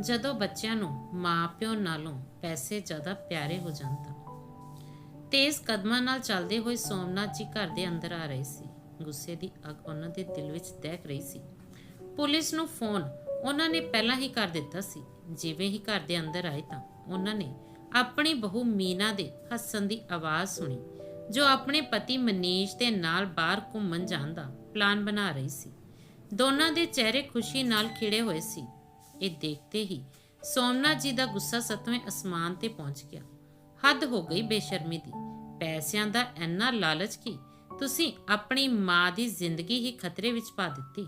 ਜਦੋਂ ਬੱਚਿਆਂ ਨੂੰ ਮਾਪਿਓ ਨਾਲੋਂ ਪੈਸੇ ਜ਼ਿਆਦਾ ਪਿਆਰੇ ਹੋ ਜਾਣ ਤਾਂ ਤੇਜ਼ ਕਦਮਾਂ ਨਾਲ ਚੱਲਦੇ ਹੋਏ ਸੋਮਨਾਥ ਜੀ ਘਰ ਦੇ ਅੰਦਰ ਆ ਰਹੇ ਸੀ। ਗੁੱਸੇ ਦੀ ਅੱਗ ਉਹਨਾਂ ਦੇ ਦਿਲ ਵਿੱਚ ਦਹਿਕ ਰਹੀ ਸੀ। ਪੁਲਿਸ ਨੂੰ ਫੋਨ ਉਹਨਾਂ ਨੇ ਪਹਿਲਾਂ ਹੀ ਕਰ ਦਿੱਤਾ ਸੀ। ਜਿਵੇਂ ਹੀ ਘਰ ਦੇ ਅੰਦਰ ਆਏ ਤਾਂ ਉਹਨਾਂ ਨੇ ਆਪਣੀ ਬਹੂ ਮੀਨਾ ਦੇ ਹੱਸਣ ਦੀ ਆਵਾਜ਼ ਸੁਣੀ, ਜੋ ਆਪਣੇ ਪਤੀ ਮਨੀਸ਼ ਦੇ ਨਾਲ ਬਾਹਰ ਘੁੰਮਣ ਜਾਣ ਦਾ ਪਲਾਨ ਬਣਾ ਰਹੀ ਸੀ। ਦੋਨਾਂ ਦੇ ਚਿਹਰੇ ਖੁਸ਼ੀ ਨਾਲ ਖਿੜੇ ਹੋਏ ਸੀ। ਇਹ ਦੇਖਦੇ ਹੀ ਸੋਮਨਾਥ ਜੀ ਦਾ ਗੁੱਸਾ ਸਤਵੇਂ ਅਸਮਾਨ ਤੇ ਪਹੁੰਚ ਗਿਆ। ਹੱਦ ਹੋ ਗਈ ਬੇਸ਼ਰਮੀ ਦੀ। ਪੈਸਿਆਂ ਦਾ ਇੰਨਾ ਲਾਲਚ ਕਿ ਤੁਸੀਂ ਆਪਣੀ ਮਾਂ ਦੀ ਜ਼ਿੰਦਗੀ ਹੀ ਖਤਰੇ ਵਿੱਚ ਪਾ ਦਿੱਤੀ।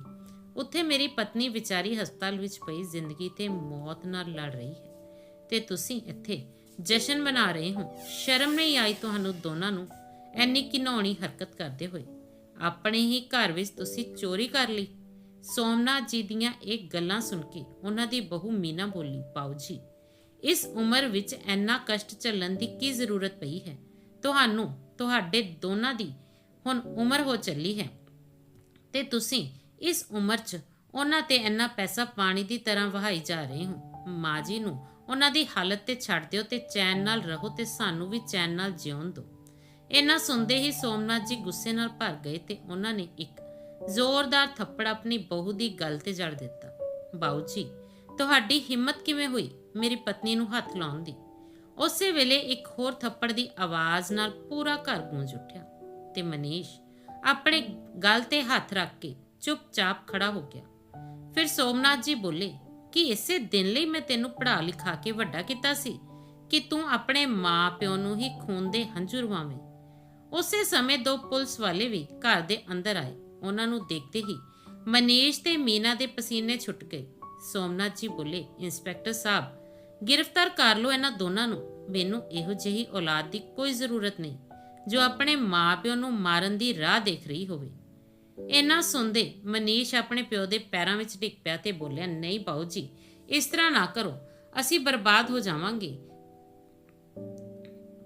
ਉੱਥੇ ਮੇਰੀ ਪਤਨੀ ਵਿਚਾਰੀ ਹਸਪਤਾਲ ਵਿੱਚ ਪਈ ਜ਼ਿੰਦਗੀ ਤੇ ਮੌਤ ਨਾਲ ਲੜ ਰਹੀ ਹੈ। ਤੇ ਤੁਸੀਂ ਇੱਥੇ ਜਸ਼ਨ ਮਨਾ ਰਹੇ ਹੋ। ਸ਼ਰਮ ਨਹੀਂ ਆਈ ਤੁਹਾਨੂੰ ਦੋਨਾਂ ਨੂੰ। ਐਨੀ ਘਿਨੌਣੀ ਹਰਕਤ ਕਰਦੇ ਹੋਏ। ਆਪਣੇ ਹੀ ਘਰ ਵਿੱਚ ਤੁਸੀਂ ਚੋਰੀ ਕਰ ਲਈ। ਸੋਮਨਾਥ ਜੀ ਦੀਆਂ ਇਹ ਗੱਲਾਂ ਸੁਣ ਕੇ ਉਹਨਾਂ ਦੀ ਬਹੂ ਮੀਨਾ ਬੋਲੀ ਪਾਉ ਜੀ, ਇਸ ਉਮਰ ਵਿੱਚ ਇੰਨਾ ਕਸ਼ਟ ਝੱਲਣ ਦੀ ਕੀ ਜ਼ਰੂਰਤ ਪਈ ਹੈ? ਤੁਹਾਨੂੰ, ਤੁਹਾਡੇ ਦੋਨਾਂ ਦੀ ਹੁਣ ਉਮਰ ਹੋ ਚੱਲੀ ਹੈ। ਤੇ ਤੁਸੀਂ ਇਸ ਉਮਰ 'ਚ ਉਹਨਾਂ ਤੇ ਇੰਨਾ ਪੈਸਾ ਪਾਣੀ ਦੀ ਤਰ੍ਹਾਂ ਵਹਾਈ ਜਾ ਰਹੇ ਹੋ। ਮਾਂ ਜੀ ਨੂੰ ਉਹਨਾਂ ਦੀ ਹਾਲਤ ਤੇ ਛੱਡ ਦਿਓ ਤੇ ਚੈਨ ਨਾਲ ਰਹੋ ਤੇ ਸਾਨੂੰ ਵੀ ਚੈਨ ਨਾਲ ਜਿਉਣ ਦਿਓ। ਇਹਨਾਂ ਸੁਣਦੇ ਹੀ ਸੋਮਨਾਥ ਜੀ ਗੁੱਸੇ ਨਾਲ ਭਰ ਗਏ ਤੇ ਉਹਨਾਂ ਨੇ ਇੱਕ ਜ਼ੋਰਦਾਰ ਥੱਪੜ ਆਪਣੀ ਬਹੂ ਦੀ ਗੱਲ ਤੇ ਜੜ ਦਿੱਤਾ। ਬਾਊ ਜੀ, ਤੁਹਾਡੀ ਹਿੰਮਤ ਕਿਵੇਂ ਹੋਈ ਮੇਰੀ ਪਤਨੀ ਨੂੰ ਹੱਥ ਲਾਉਣ ਦੀ? ਉਸੇ ਵੇਲੇ ਇੱਕ ਹੋਰ ਥੱਪੜ ਦੀ ਆਵਾਜ਼ ਨਾਲ ਪੂਰਾ ਘਰ ਗੂੰਜ ਉੱਠਿਆ ਤੇ ਮਨੀਸ਼ ਆਪਣੇ ਗਲ ਤੇ ਹੱਥ ਰੱਖ ਕੇ ਚੁੱਪਚਾਪ ਖੜਾ ਹੋ ਗਿਆ। ਫਿਰ ਸੋਮਨਾਥ ਜੀ ਬੋਲੇ, ਕਿ ਇਸੇ ਦਿਨ ਲਈ ਮੈਂ ਤੈਨੂੰ ਪੜ੍ਹਾ ਲਿਖਾ ਕੇ ਵੱਡਾ ਕੀਤਾ ਸੀ ਕਿ ਤੂੰ ਆਪਣੇ ਮਾਂ-ਪਿਓ ਨੂੰ ਹੀ ਖੂਨ ਦੇ ਹੰਝੂ ਰਵਾਵੇਂ? ਉਸੇ ਸਮੇਂ ਦੋ ਪੁਲਿਸ ਵਾਲੇ ਵੀ ਘਰ ਦੇ ਅੰਦਰ ਆਏ। ਉਹਨਾਂ ਨੂੰ ਦੇਖਦੇ ਹੀ ਮਨੀਸ਼ ਤੇ ਮੀਨਾ ਦੇ ਪਸੀਨੇ ਛੁੱਟ ਗਏ। ਸੋਮਨਾਥ ਜੀ ਬੋਲੇ, ਇੰਸਪੈਕਟਰ ਸਾਹਿਬ, ਗ੍ਰਿਫਤਾਰ ਕਰ ਲਓ ਇਹਨਾਂ ਦੋਨਾਂ ਨੂੰ। ਮੈਨੂੰ ਇਹੋ ਜਿਹੀ ਔਲਾਦ ਦੀ ਕੋਈ ਜ਼ਰੂਰਤ ਨਹੀਂ, ਜੋ ਆਪਣੇ ਮਾਪਿਓ ਨੂੰ ਮਾਰਨ ਦੀ ਰਾਹ ਦੇਖ ਰਹੀ ਹੋਵੇ। ਇਹਨਾਂ ਸੁਣਦੇ ਮਨੀਸ਼ ਆਪਣੇ ਪਿਓ ਦੇ ਪੈਰਾਂ ਵਿੱਚ ਡਿੱਗ ਪਿਆ ਤੇ ਬੋਲਿਆ, ਨਹੀਂ ਬਾਊ ਜੀ, ਇਸ ਤਰ੍ਹਾਂ ਨਾ ਕਰੋ। ਅਸੀਂ ਬਰਬਾਦ ਹੋ ਜਾਵਾਂਗੇ।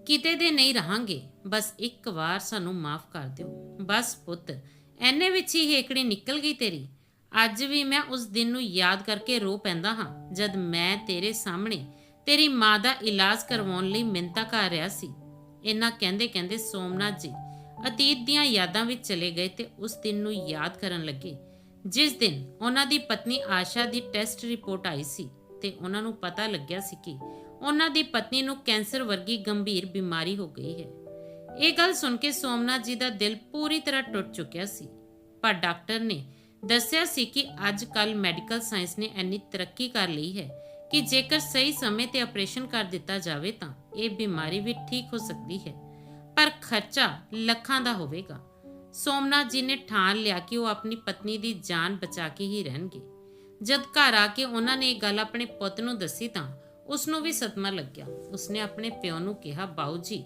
ਕਿਤੇ ਦੇ ਨਹੀਂ ਰਹਾਂਗੇ। ਬਸ ਇੱਕ ਵਾਰ ਸਾਨੂੰ ਮਾਫ ਕਰ ਦਿਓ। ਬਸ ਪੁੱਤ ਐਨੇ ਵਿੱਚ ਹੀ ਹੇਕੜੀ ਨਿਕਲ ਗਈ ਤੇਰੀ। ਅੱਜ ਵੀ ਮੈਂ ਉਸ ਦਿਨ ਨੂੰ ਯਾਦ ਕਰਕੇ ਰੋ ਪੈਂਦਾ ਹਾਂ, ਜਦ ਮੈਂ ਤੇਰੇ ਸਾਹਮਣੇ ਤੇਰੀ ਮਾਂ ਦਾ ਇਲਾਜ ਕਰਵਾਉਣ ਲਈ ਮਿੰਤਾ ਕਰ ਰਿਹਾ ਸੀ। ਇਹਨਾਂ ਕਹਿੰਦੇ ਕਹਿੰਦੇ ਸੋਮਨਾਥ ਜੀ ਅਤੀਤ ਦੀਆਂ ਯਾਦਾਂ ਵਿੱਚ ਚਲੇ ਗਏ ਤੇ ਉਸ ਦਿਨ ਨੂੰ ਯਾਦ ਕਰਨ ਲੱਗੇ। ਜਿਸ ਦਿਨ ਉਹਨਾਂ ਦੀ ਪਤਨੀ ਆਸ਼ਾ ਦੀ ਟੈਸਟ ਰਿਪੋਰਟ ਆਈ ਸੀ ਤੇ ਉਹਨਾਂ ਨੂੰ ਪਤਾ ਲੱਗਿਆ ਸੀ ਕਿ ਉਹਨਾਂ ਦੀ ਪਤਨੀ ਨੂੰ ਕੈਂਸਰ ਵਰਗੀ ਗੰਭੀਰ ਬਿਮਾਰੀ ਹੋ ਗਈ ਹੈ। ਇਹ ਗੱਲ ਸੁਣ ਕੇ ਸੋਮਨਾਥ ਜੀ ਦਾ ਦਿਲ ਪੂਰੀ ਤਰ੍ਹਾਂ ਟੁੱਟ ਚੁੱਕਿਆ ਸੀ। ਪਰ ਡਾਕਟਰ ਨੇ ਦੱਸਿਆ ਸੀ ਕਿ ਅੱਜ ਕੱਲ ਮੈਡੀਕਲ ਸਾਇੰਸ ਨੇ ਇੰਨੀ ਤਰੱਕੀ ਕਰ ਲਈ ਹੈ ਕਿ ਜੇਕਰ ਸਹੀ ਸਮੇਂ ਤੇ ਆਪਰੇਸ਼ਨ ਕਰ ਦਿੱਤਾ ਜਾਵੇ ਤਾਂ ਇਹ ਬਿਮਾਰੀ ਵੀ ਠੀਕ ਹੋ ਸਕਦੀ ਹੈ। ਪਰ ਖਰਚਾ ਲੱਖਾਂ ਦਾ ਹੋਵੇਗਾ। ਸੋਮਨਾਥ ਜੀ ਨੇ ਠਾਣ ਲਿਆ ਕਿ ਉਹ ਆਪਣੀ ਪਤਨੀ ਦੀ ਜਾਨ ਬਚਾ ਕੇ ਹੀ ਰਹਿਣਗੇ। ਜਦ ਘਰ ਆ ਕੇ ਉਹਨਾਂ ਨੇ ਇਹ ਗੱਲ ਆਪਣੇ ਪੁੱਤ ਨੂੰ ਦੱਸੀ ਤਾਂ ਉਸ ਨੂੰ ਵੀ ਸਦਮਾ ਲੱਗਿਆ। ਉਸਨੇ ਆਪਣੇ ਪਿਓ ਨੂੰ ਕਿਹਾ, ਬਾਊ ਜੀ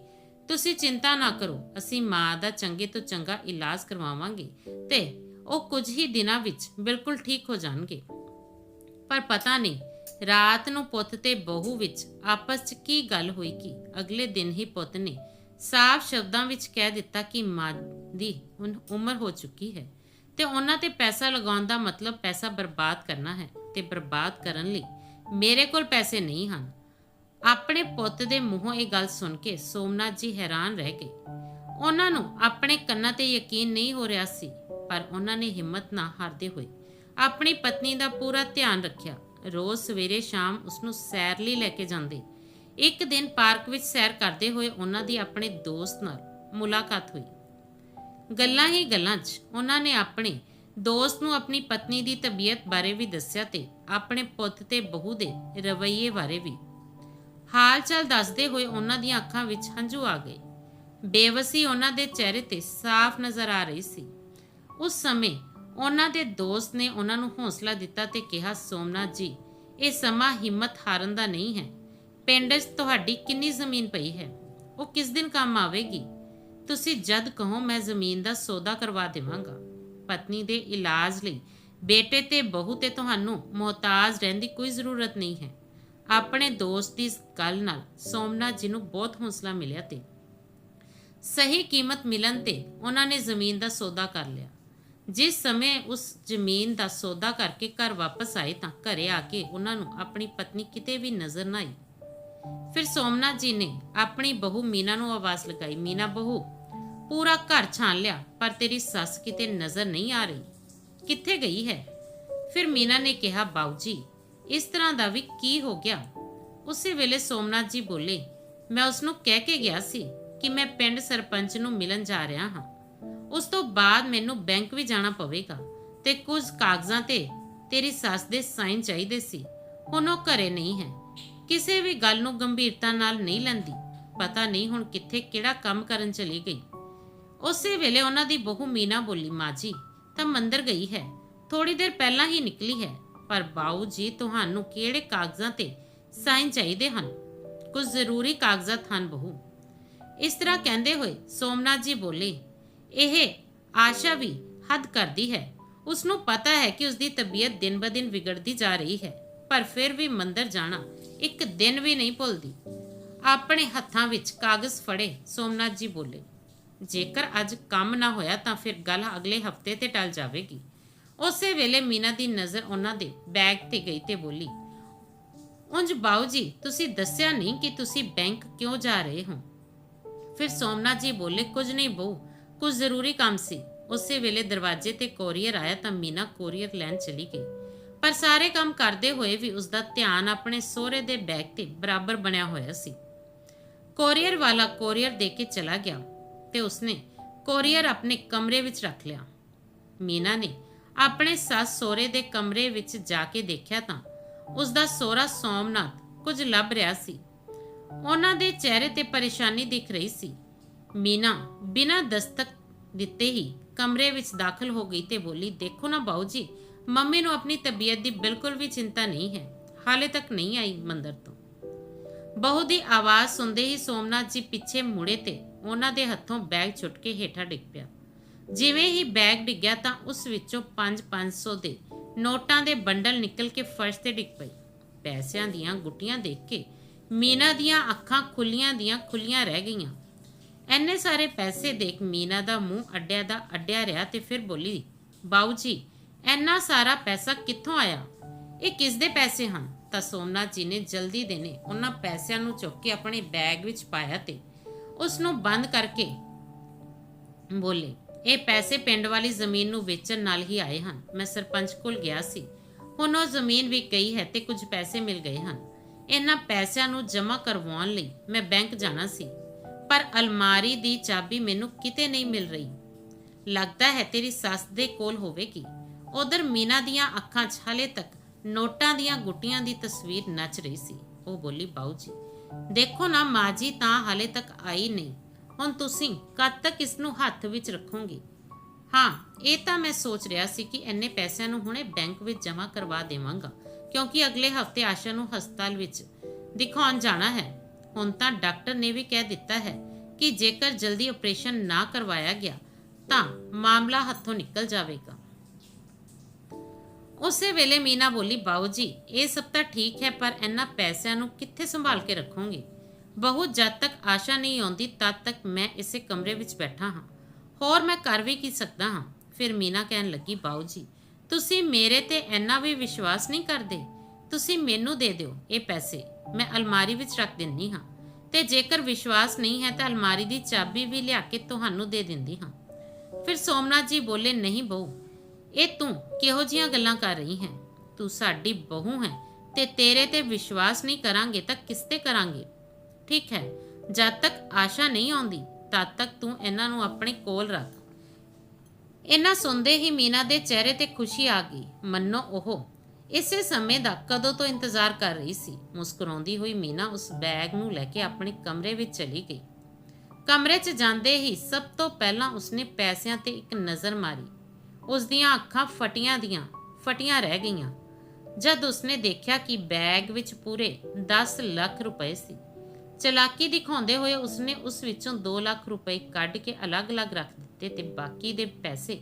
ਤੁਸੀਂ ਚਿੰਤਾ ਨਾ ਕਰੋ, ਅਸੀਂ ਮਾਂ ਦਾ ਚੰਗੇ ਤੋਂ ਚੰਗਾ ਇਲਾਜ ਕਰਵਾਵਾਂਗੇ ਤੇ ਉਹ ਕੁਝ ਹੀ ਦਿਨਾਂ ਵਿੱਚ ਬਿਲਕੁਲ ਠੀਕ ਹੋ ਜਾਣਗੇ। ਪਰ ਪਤਾ ਨਹੀਂ, ਰਾਤ ਨੂੰ ਪੁੱਤ ਤੇ ਬਹੂ ਵਿੱਚ ਆਪਸ 'ਚ ਕੀ ਗੱਲ ਹੋਈ ਕਿ? ਅਗਲੇ ਦਿਨ ਹੀ ਪੁੱਤ ਨੇ ਸਾਫ਼ ਸ਼ਬਦਾਂ ਵਿੱਚ ਕਹਿ ਦਿੱਤਾ ਕਿ ਮਾਂ ਦੀ ਹੁਣ ਉਮਰ ਹੋ ਚੁੱਕੀ ਹੈ ਤੇ ਉਹਨਾਂ ਤੇ ਪੈਸਾ ਲਗਾਉਣ ਦਾ ਮਤਲਬ ਪੈਸਾ ਬਰਬਾਦ ਕਰਨਾ ਹੈ ਤੇ ਬਰਬਾਦ ਕਰਨ ਲਈ ਮੇਰੇ ਕੋਲ ਪੈਸੇ ਨਹੀਂ ਹਨ। ਆਪਣੇ ਪੁੱਤ ਦੇ ਮੂੰਹੋਂ ਇਹ ਗੱਲ ਸੁਣ ਕੇ ਸੋਮਨਾਥ ਜੀ ਹੈਰਾਨ ਰਹਿ ਗਏ। ਉਹਨਾਂ ਨੂੰ ਆਪਣੇ ਕੰਨਾਂ ਤੇ ਯਕੀਨ ਨਹੀਂ ਹੋ ਰਿਹਾ ਸੀ, ਪਰ ਉਹਨਾਂ ਨੇ ਹਿੰਮਤ ਨਾ ਹਾਰਦੇ ਹੋਏ ਆਪਣੀ ਪਤਨੀ ਦਾ ਪੂਰਾ ਧਿਆਨ ਰੱਖਿਆ। ਰੋਜ਼ ਸਵੇਰੇ ਸ਼ਾਮ ਉਸ ਨੂੰ ਸੈਰ ਲਈ ਲੈ ਕੇ ਜਾਂਦੇ। ਇੱਕ ਦਿਨ ਪਾਰਕ ਵਿੱਚ ਸੈਰ ਕਰਦੇ ਹੋਏ ਉਹਨਾਂ ਦੀ ਆਪਣੇ ਦੋਸਤ ਨਾਲ ਮੁਲਾਕਾਤ ਹੋਈ। ਗੱਲਾਂ ਹੀ ਗੱਲਾਂ 'ਚ ਉਹਨਾਂ ਨੇ ਆਪਣੇ ਦੋਸਤ ਨੂੰ ਆਪਣੀ ਪਤਨੀ ਦੀ ਤਬੀਅਤ ਬਾਰੇ ਵੀ ਦੱਸਿਆ ਤੇ ਆਪਣੇ ਪੁੱਤ ਤੇ ਬਹੂ ਦੇ ਰਵੱਈਏ ਬਾਰੇ ਵੀ ਹਾਲ ਚਾਲ ਦੱਸਦੇ ਹੋਏ ਉਹਨਾਂ ਦੀਆਂ ਅੱਖਾਂ ਵਿੱਚ ਹੰਝੂ ਆ ਗਏ। ਬੇਵਸੀ ਉਹਨਾਂ ਦੇ ਚਿਹਰੇ ਤੇ ਸਾਫ਼ ਨਜ਼ਰ ਆ ਰਹੀ ਸੀ। ਉਸ ਸਮੇਂ ਉਹਨਾਂ ਦੇ ਦੋਸਤ ਨੇ ਉਹਨਾਂ ਨੂੰ ਹੌਸਲਾ ਦਿੱਤਾ ਤੇ ਕਿਹਾ, ਸੋਮਨਾਥ ਜੀ, ਇਹ ਸਮਾਂ ਹਿੰਮਤ ਹਾਰਨ ਦਾ ਨਹੀਂ ਹੈ। ਪਿੰਡ 'ਚ ਤੁਹਾਡੀ ਕਿੰਨੀ ਜ਼ਮੀਨ ਪਈ ਹੈ? ਉਹ ਕਿਸ ਦਿਨ ਕੰਮ ਆਵੇਗੀ? ਤੁਸੀਂ ਜਦ ਕਹੋ, ਮੈਂ ਜ਼ਮੀਨ ਦਾ ਸੌਦਾ ਕਰਵਾ ਦੇਵਾਂਗਾ। ਪਤਨੀ ਦੇ ਇਲਾਜ ਲਈ ਬੇਟੇ ਤੇ ਬਹੂ ਤੇ ਤੁਹਾਨੂੰ ਮੁਹਤਾਜ ਰਹਿਣ ਦੀ ਕੋਈ ਜ਼ਰੂਰਤ ਨਹੀਂ ਹੈ। ਆਪਣੇ ਦੋਸਤ ਦੀ ਗੱਲ ਨਾਲ ਸੋਮਨਾਥ ਜੀ ਨੂੰ ਬਹੁਤ ਹੌਸਲਾ ਮਿਲਿਆ ਤੇ ਸਹੀ ਕੀਮਤ ਮਿਲਣ ਤੇ ਉਹਨਾਂ ਨੇ ਜ਼ਮੀਨ ਦਾ ਸੌਦਾ ਕਰ ਲਿਆ। ਜਿਸ ਸਮੇਂ ਉਸ ਜ਼ਮੀਨ ਦਾ ਸੌਦਾ ਕਰਕੇ ਘਰ ਵਾਪਸ ਆਏ ਤਾਂ ਘਰੇ ਆ ਕੇ ਉਹਨਾਂ ਨੂੰ ਆਪਣੀ ਪਤਨੀ ਕਿਤੇ ਵੀ ਨਜ਼ਰ ਨਾ ਆਈ। ਫਿਰ ਸੋਮਨਾਥ ਜੀ ਨੇ ਆਪਣੀ ਬਹੂ ਮੀਨਾ ਨੂੰ ਆਵਾਜ਼ ਲਗਾਈ, ਮੀਨਾ ਬਹੂ, ਪੂਰਾ ਘਰ ਛਾਣ ਲਿਆ, ਪਰ ਤੇਰੀ ਸੱਸ ਕਿਤੇ ਨਜ਼ਰ ਨਹੀਂ ਆ ਰਹੀ। ਕਿੱਥੇ ਗਈ ਹੈ? ਫਿਰ ਮੀਨਾ ਨੇ ਕਿਹਾ, ਬਾਊ ਜੀ ਇਸ ਤਰ੍ਹਾਂ ਦਾ ਵੀ ਕੀ ਹੋ ਗਿਆ? ਉਸੇ ਵੇਲੇ ਸੋਮਨਾਥ ਜੀ ਬੋਲੇ, ਮੈਂ ਉਸ ਨੂੰ ਕਹਿ ਕੇ ਗਿਆ ਸੀ ਕਿ ਮੈਂ ਪਿੰਡ ਸਰਪੰਚ ਨੂੰ ਮਿਲਣ ਜਾ ਰਿਹਾ ਹਾਂ। ਉਸ ਤੋਂ ਬਾਅਦ ਮੈਨੂੰ ਬੈਂਕ ਵੀ ਜਾਣਾ ਪਵੇਗਾ ਤੇ ਕੁਝ ਕਾਗਜ਼ਾਂ ਤੇ ਤੇਰੀ ਸੱਸ ਦੇ ਸਾਈਨ ਚਾਹੀਦੇ ਸੀ। ਹੁਣ ਉਹ ਘਰੇ ਨਹੀਂ ਹੈ। ਕਿਸੇ ਵੀ ਗੱਲ ਨੂੰ ਗੰਭੀਰਤਾ ਨਾਲ ਨਹੀਂ ਲੈਂਦੀ। ਪਤਾ ਨਹੀਂ ਹੁਣ ਕਿੱਥੇ ਕਿਹੜਾ ਕੰਮ ਕਰਨ ਚਲੀ ਗਈ। ਉਸੇ ਵੇਲੇ ਉਹਨਾਂ ਦੀ ਬਹੂ ਮੀਨਾ ਬੋਲੀ, ਮਾਂ ਜੀ, ਤਾਂ ਮੰਦਰ ਗਈ ਹੈ। ਥੋੜੀ ਦੇਰ ਪਹਿਲਾਂ ਹੀ ਨਿਕਲੀ ਹੈ। ਪਰ ਬਾਊ ਜੀ, ਤੁਹਾਨੂੰ ਕਿਹੜੇ ਕਾਗਜ਼ਾਂ ਤੇ ਸਾਈਨ ਚਾਹੀਦੇ ਹਨ? ਕੁਝ ਜ਼ਰੂਰੀ ਕਾਗਜ਼ਾਤ ਹਨ ਬਹੂ। ਇਸ ਤਰ੍ਹਾਂ ਕਹਿੰਦੇ ਹੋਏ ਸੋਮਨਾਥ ਜੀ ਬੋਲੇ, ਇਹ ਆਸ਼ਾ ਵੀ ਹੱਦ ਕਰਦੀ ਹੈ। ਉਸ ਨੂੰ ਪਤਾ ਹੈ ਕਿ ਉਸ ਦੀ ਤਬੀਅਤ ਦਿਨ-ਬਦਿਨ ਵਿਗੜਦੀ ਜਾ ਰਹੀ ਹੈ, ਪਰ ਫਿਰ ਵੀ ਮੰਦਰ ਜਾਣਾ ਇੱਕ ਦਿਨ ਵੀ ਨਹੀਂ ਭੁੱਲਦੀ। ਆਪਣੇ ਹੱਥਾਂ ਵਿੱਚ ਕਾਗਜ਼ ਫੜੇ ਸੋਮਨਾਥ ਜੀ ਬੋਲੇ, ਜੇਕਰ ਅੱਜ ਕੰਮ ਨਾ ਹੋਇਆ ਤਾਂ ਫਿਰ ਗੱਲ ਅਗਲੇ ਹਫ਼ਤੇ ਤੇ ਟਲ ਜਾਵੇਗੀ। ਉਸੇ ਵੇਲੇ ਮੀਨਾ ਦੀ ਨਜ਼ਰ ਉਹਨਾਂ ਦੇ ਬੈਗ ਤੇ ਗਈ ਤੇ ਬੋਲੀ ਉਂਝ ਬਾਊ ਜੀ ਤੁਸੀਂ ਦੱਸਿਆ ਨਹੀਂ ਕਿ ਤੁਸੀਂ ਬੈਂਕ ਕਿਉਂ ਜਾ ਰਹੇ ਹੋ? ਫਿਰ ਸੋਮਨਾਥ ਜੀ ਬੋਲੇ, ਕੁਝ ਨਹੀਂ ਬਹੂ, ਕੁਝ ਜ਼ਰੂਰੀ ਕੰਮ ਸੀ। ਉਸੇ ਵੇਲੇ ਦਰਵਾਜ਼ੇ ਤੇ ਕੋਰੀਅਰ ਆਇਆ ਤਾਂ ਮੀਨਾ ਕੋਰੀਅਰ ਲੈਣ ਚਲੀ ਗਈ। ਪਰ ਸਾਰੇ ਕੰਮ ਕਰਦੇ ਹੋਏ ਵੀ ਉਸ ਦਾ ਧਿਆਨ ਆਪਣੇ ਸਹੁਰੇ ਦੇ ਬੈਗ ਤੇ ਬਰਾਬਰ ਬਣਿਆ ਹੋਇਆ ਸੀ। ਕੋਰੀਅਰ ਵਾਲਾ ਕੋਰੀਅਰ ਦੇ ਕੇ ਚਲਾ ਗਿਆ ਤੇ ਉਸਨੇ ਕੋਰੀਅਰ ਆਪਣੇ ਕਮਰੇ ਵਿੱਚ ਰੱਖ ਲਿਆ। ਮੀਨਾ ਨੇ ਆਪਣੇ ਸੱਸ ਸਹੁਰੇ ਦੇ ਕਮਰੇ ਵਿੱਚ ਜਾ ਕੇ ਦੇਖਿਆ ਤਾਂ ਉਸ ਦਾ ਸਹੁਰਾ ਸੋਮਨਾਥ ਕੁਝ ਲੱਭ ਰਿਹਾ ਸੀ। ਉਹਨਾਂ ਦੇ ਚਿਹਰੇ ਤੇ ਪਰੇਸ਼ਾਨੀ ਦਿਖ ਰਹੀ ਸੀ। ਮੀਨਾ ਬਿਨਾਂ ਦਸਤਕ ਦਿੱਤੇ ਹੀ ਕਮਰੇ ਵਿੱਚ ਦਾਖਲ ਹੋ ਗਈ ਤੇ ਬੋਲੀ, ਦੇਖੋ ਨਾ ਬਾਊ ਜੀ ਮੰਮੀ ਨੂੰ ਆਪਣੀ ਤਬੀਅਤ ਦੀ ਬਿਲਕੁਲ ਵੀ ਚਿੰਤਾ ਨਹੀਂ ਹੈ। ਹਾਲੇ ਤੱਕ ਨਹੀਂ ਆਈ ਮੰਦਰ ਤੋਂ। ਬਹੂ ਦੀ ਆਵਾਜ਼ ਸੁਣਦੇ ਹੀ ਸੋਮਨਾਥ ਜੀ ਪਿੱਛੇ ਮੁੜੇ ਤੇ ਉਹਨਾਂ ਦੇ ਹੱਥੋਂ ਬੈਗ ਛੁੱਟ ਕੇ ਹੇਠਾਂ ਡਿੱਗ ਪਿਆ। ਜਿਵੇਂ ਹੀ ਬੈਗ ਡਿੱਗਿਆ ਤਾਂ ਉਸ ਵਿੱਚੋਂ 5-500 ਦੇ ਨੋਟਾਂ ਦੇ ਬੰਡਲ ਨਿਕਲ ਕੇ ਫਰਸ਼ ਤੇ ਡਿੱਗ ਪਏ। ਪੈਸਿਆਂ ਦੀਆਂ ਗੁੱਟੀਆਂ ਦੇਖ ਕੇ ਮੀਨਾ ਦੀਆਂ ਅੱਖਾਂ ਖੁੱਲੀਆਂ ਦੀਆਂ ਖੁੱਲੀਆਂ ਰਹਿ ਗਈਆਂ। ਐਨੇ ਸਾਰੇ ਪੈਸੇ ਦੇਖ ਮੀਨਾ ਦਾ ਮੂੰਹ ਅੱਡਿਆ ਦਾ ਅੱਡਿਆ ਰਿਹਾ ਤੇ ਫਿਰ ਬੋਲੀ, ਬਾਊ ਜੀ ਐਨਾ ਸਾਰਾ ਪੈਸਾ ਕਿੱਥੋਂ ਆਇਆ? ਇਹ ਕਿਸ ਦੇ ਪੈਸੇ ਹਨ? ਤਾਂ ਸੋਮਨਾਥ ਜੀ ਨੇ ਜਲਦੀ ਦੇਨੇ ਉਹਨਾਂ ਪੈਸਿਆਂ ਨੂੰ ਚੁੱਕ ਕੇ ਆਪਣੇ ਬੈਗ ਵਿੱਚ ਪਾਇਆ ਤੇ ਉਸ ਨੂੰ ਬੰਦ ਕਰਕੇ ਬੋਲੇ ਇਹ ਪੈਸੇ ਪਿੰਡ ਵਾਲੀ ਜ਼ਮੀਨ ਨੂੰ ਵੇਚਣ ਨਾਲ ਹੀ ਆਏ ਹਨ। ਮੈਂ ਸਰਪੰਚ ਕੋਲ ਗਿਆ ਸੀ। ਹੁਣ ਉਹ ਜ਼ਮੀਨ ਵੀ ਗਈ ਹੈ ਤੇ ਕੁਝ ਪੈਸੇ ਮਿਲ ਗਏ ਹਨ। ਇਹਨਾਂ ਪੈਸਿਆਂ ਨੂੰ ਜਮ੍ਹਾਂ ਕਰਵਾਉਣ ਲਈ ਮੈਂ ਬੈਂਕ ਜਾਣਾ ਸੀ। ਪਰ ਅਲਮਾਰੀ ਦੀ ਚਾਬੀ ਮੈਨੂੰ ਕਿਤੇ ਨਹੀਂ ਮਿਲ ਰਹੀ। ਲੱਗਦਾ ਹੈ ਤੇਰੀ ਸੱਸ ਦੇ ਕੋਲ ਹੋਵੇਗੀ। ਉਧਰ ਮੀਨਾ ਦੀਆਂ ਅੱਖਾਂ 'ਚ ਹਲੇ ਤੱਕ ਨੋਟਾਂ ਦੀਆਂ ਗੁੱਟੀਆਂ ਦੀ ਤਸਵੀਰ ਨੱਚ ਰਹੀ ਸੀ। ਉਹ ਬੋਲੀ, ਬਾਊ ਜੀ, ਦੇਖੋ ਨਾ ਮਾਜੀ ਤਾਂ ਹਲੇ ਤੱਕ ਆਈ ਨਹੀਂ। ਹੁਣ ਤੁਸੀਂ ਕਦ ਤੱਕ ਇਸ ਨੂੰ ਹੱਥ ਵਿੱਚ ਰੱਖੋਗੇ? ਹਾਂ, ਇਹ ਤਾਂ ਮੈਂ ਸੋਚ ਰਿਹਾ ਸੀ ਕਿ ਇੰਨੇ ਪੈਸਿਆਂ ਨੂੰ ਹੁਣੇ ਬੈਂਕ ਵਿੱਚ ਜਮ੍ਹਾਂ ਕਰਵਾ ਦੇਵਾਂਗਾ, ਕਿਉਂਕਿ ਅਗਲੇ ਹਫ਼ਤੇ ਆਸ਼ਾ ਨੂੰ ਹਸਪਤਾਲ ਵਿੱਚ ਦਿਖਾਉਣ ਜਾਣਾ ਹੈ। ਹੁਣ ਤਾਂ ਡਾਕਟਰ ਨੇ ਵੀ ਕਹਿ ਦਿੱਤਾ ਹੈ ਕਿ ਜੇਕਰ ਜਲਦੀ ਆਪਰੇਸ਼ਨ ਨਾ ਕਰਵਾਇਆ ਗਿਆ, ਤਾਂ ਮਾਮਲਾ ਹੱਥੋਂ ਨਿਕਲ ਜਾਵੇਗਾ। ਉਸੇ ਵੇਲੇ ਮੀਨਾ ਬੋਲੀ, ਬਾਊ ਜੀ, ਇਹ ਸਭ ਤਾਂ ਠੀਕ ਹੈ, ਪਰ ਇਹਨਾਂ ਪੈਸਿਆਂ ਨੂੰ ਕਿੱਥੇ ਸੰਭਾਲ ਕੇ ਰੱਖੋਗੇ? ਬਹੁਤ ਜਦ ਤੱਕ ਆਸ਼ਾ ਨਹੀਂ ਆਉਂਦੀ, ਤਦ ਤੱਕ ਮੈਂ ਇਸੇ ਕਮਰੇ ਵਿੱਚ ਬੈਠਾ ਹਾਂ। ਹੋਰ ਮੈਂ ਕਰ ਵੀ ਕੀ ਸਕਦਾ ਹਾਂ? ਫਿਰ ਮੀਨਾ ਕਹਿਣ ਲੱਗੀ, ਬਾਊ ਜੀ, ਤੁਸੀਂ ਮੇਰੇ ਤੇ ਇੰਨਾ ਵੀ ਵਿਸ਼ਵਾਸ ਨਹੀਂ ਕਰਦੇ। ਤੁਸੀਂ ਮੈਨੂੰ ਦੇ ਦਿਓ ਇਹ ਪੈਸੇ, ਮੈਂ ਅਲਮਾਰੀ ਵਿੱਚ ਰੱਖ ਦਿੰਨੀ ਹਾਂ। ਤੇ ਜੇਕਰ ਵਿਸ਼ਵਾਸ ਨਹੀਂ ਹੈ, ਤਾਂ ਅਲਮਾਰੀ ਦੀ ਚਾਬੀ ਵੀ ਲਿਆ ਕੇ ਤੁਹਾਨੂੰ ਦੇ ਦਿੰਦੀ ਹਾਂ। ਫਿਰ ਸੋਮਨਾਥ ਜੀ ਬੋਲੇ, ਨਹੀਂ ਬਹੂ, ਇਹ ਤੂੰ ਕਿਹੋ ਜੀਆਂ ਗੱਲਾਂ ਕਰ ਰਹੀ ਹੈ? ਤੂੰ ਸਾਡੀ ਬਹੂ ਹੈ ਤੇ ਤੇਰੇ ਤੇ ਵਿਸ਼ਵਾਸ ਨਹੀਂ ਕਰਾਂਗੇ ਤਾਂ ਕਿਸ ਤੇ ਕਰਾਂਗੇ? ਠੀਕ ਹੈ। ਜਦ ਤੱਕ ਆਸ਼ਾ ਨਹੀਂ ਆਉਂਦੀ, ਤਦ ਤੱਕ ਤੂੰ ਇਹਨਾਂ ਨੂੰ ਆਪਣੇ ਕੋਲ ਰੱਖ। ਇਹਨਾਂ ਸੁਣਦੇ ਹੀ ਮੀਨਾ ਦੇ ਚਿਹਰੇ ਤੇ ਖੁਸ਼ੀ ਆ ਗਈ। ਮੰਨੋ ਉਹ, ਇਸੇ ਸਮੇਂ ਦਾ ਕਦੋਂ ਤੋਂ ਇੰਤਜ਼ਾਰ ਕਰ ਰਹੀ ਸੀ। ਮੁਸਕਰਾਉਂਦੀ ਹੋਈ ਮੀਨਾ ਉਸ ਬੈਗ ਨੂੰ ਲੈ ਕੇ ਆਪਣੇ ਕਮਰੇ ਵਿੱਚ ਚਲੀ ਗਈ। ਕਮਰੇ 'ਚ ਜਾਂਦੇ ਹੀ ਸਭ ਤੋਂ ਪਹਿਲਾਂ ਉਸਨੇ ਪੈਸਿਆਂ ਤੇ ਇੱਕ ਨਜ਼ਰ ਮਾਰੀ। ਉਸ ਦੀਆਂ ਅੱਖਾਂ ਫਟੀਆਂ ਦੀਆਂ, ਫਟੀਆਂ ਰਹਿ ਗਈਆਂ। ਜਦ ਉਸਨੇ ਦੇਖਿਆ ਕਿ ਬੈਗ ਵਿੱਚ ਪੂਰੇ 10 ਲੱਖ ਰੁਪਏ ਸੀ ਚਲਾਕੀ ਦਿਖਾਉਂਦੇ ਹੋਏ ਉਸਨੇ ਉਸ ਵਿੱਚੋਂ 2 ਲੱਖ ਰੁਪਏ ਕੱਢ ਕੇ ਅਲੱਗ-ਅਲੱਗ ਰੱਖ ਦਿੱਤੇ ਤੇ ਬਾਕੀ ਦੇ ਪੈਸੇ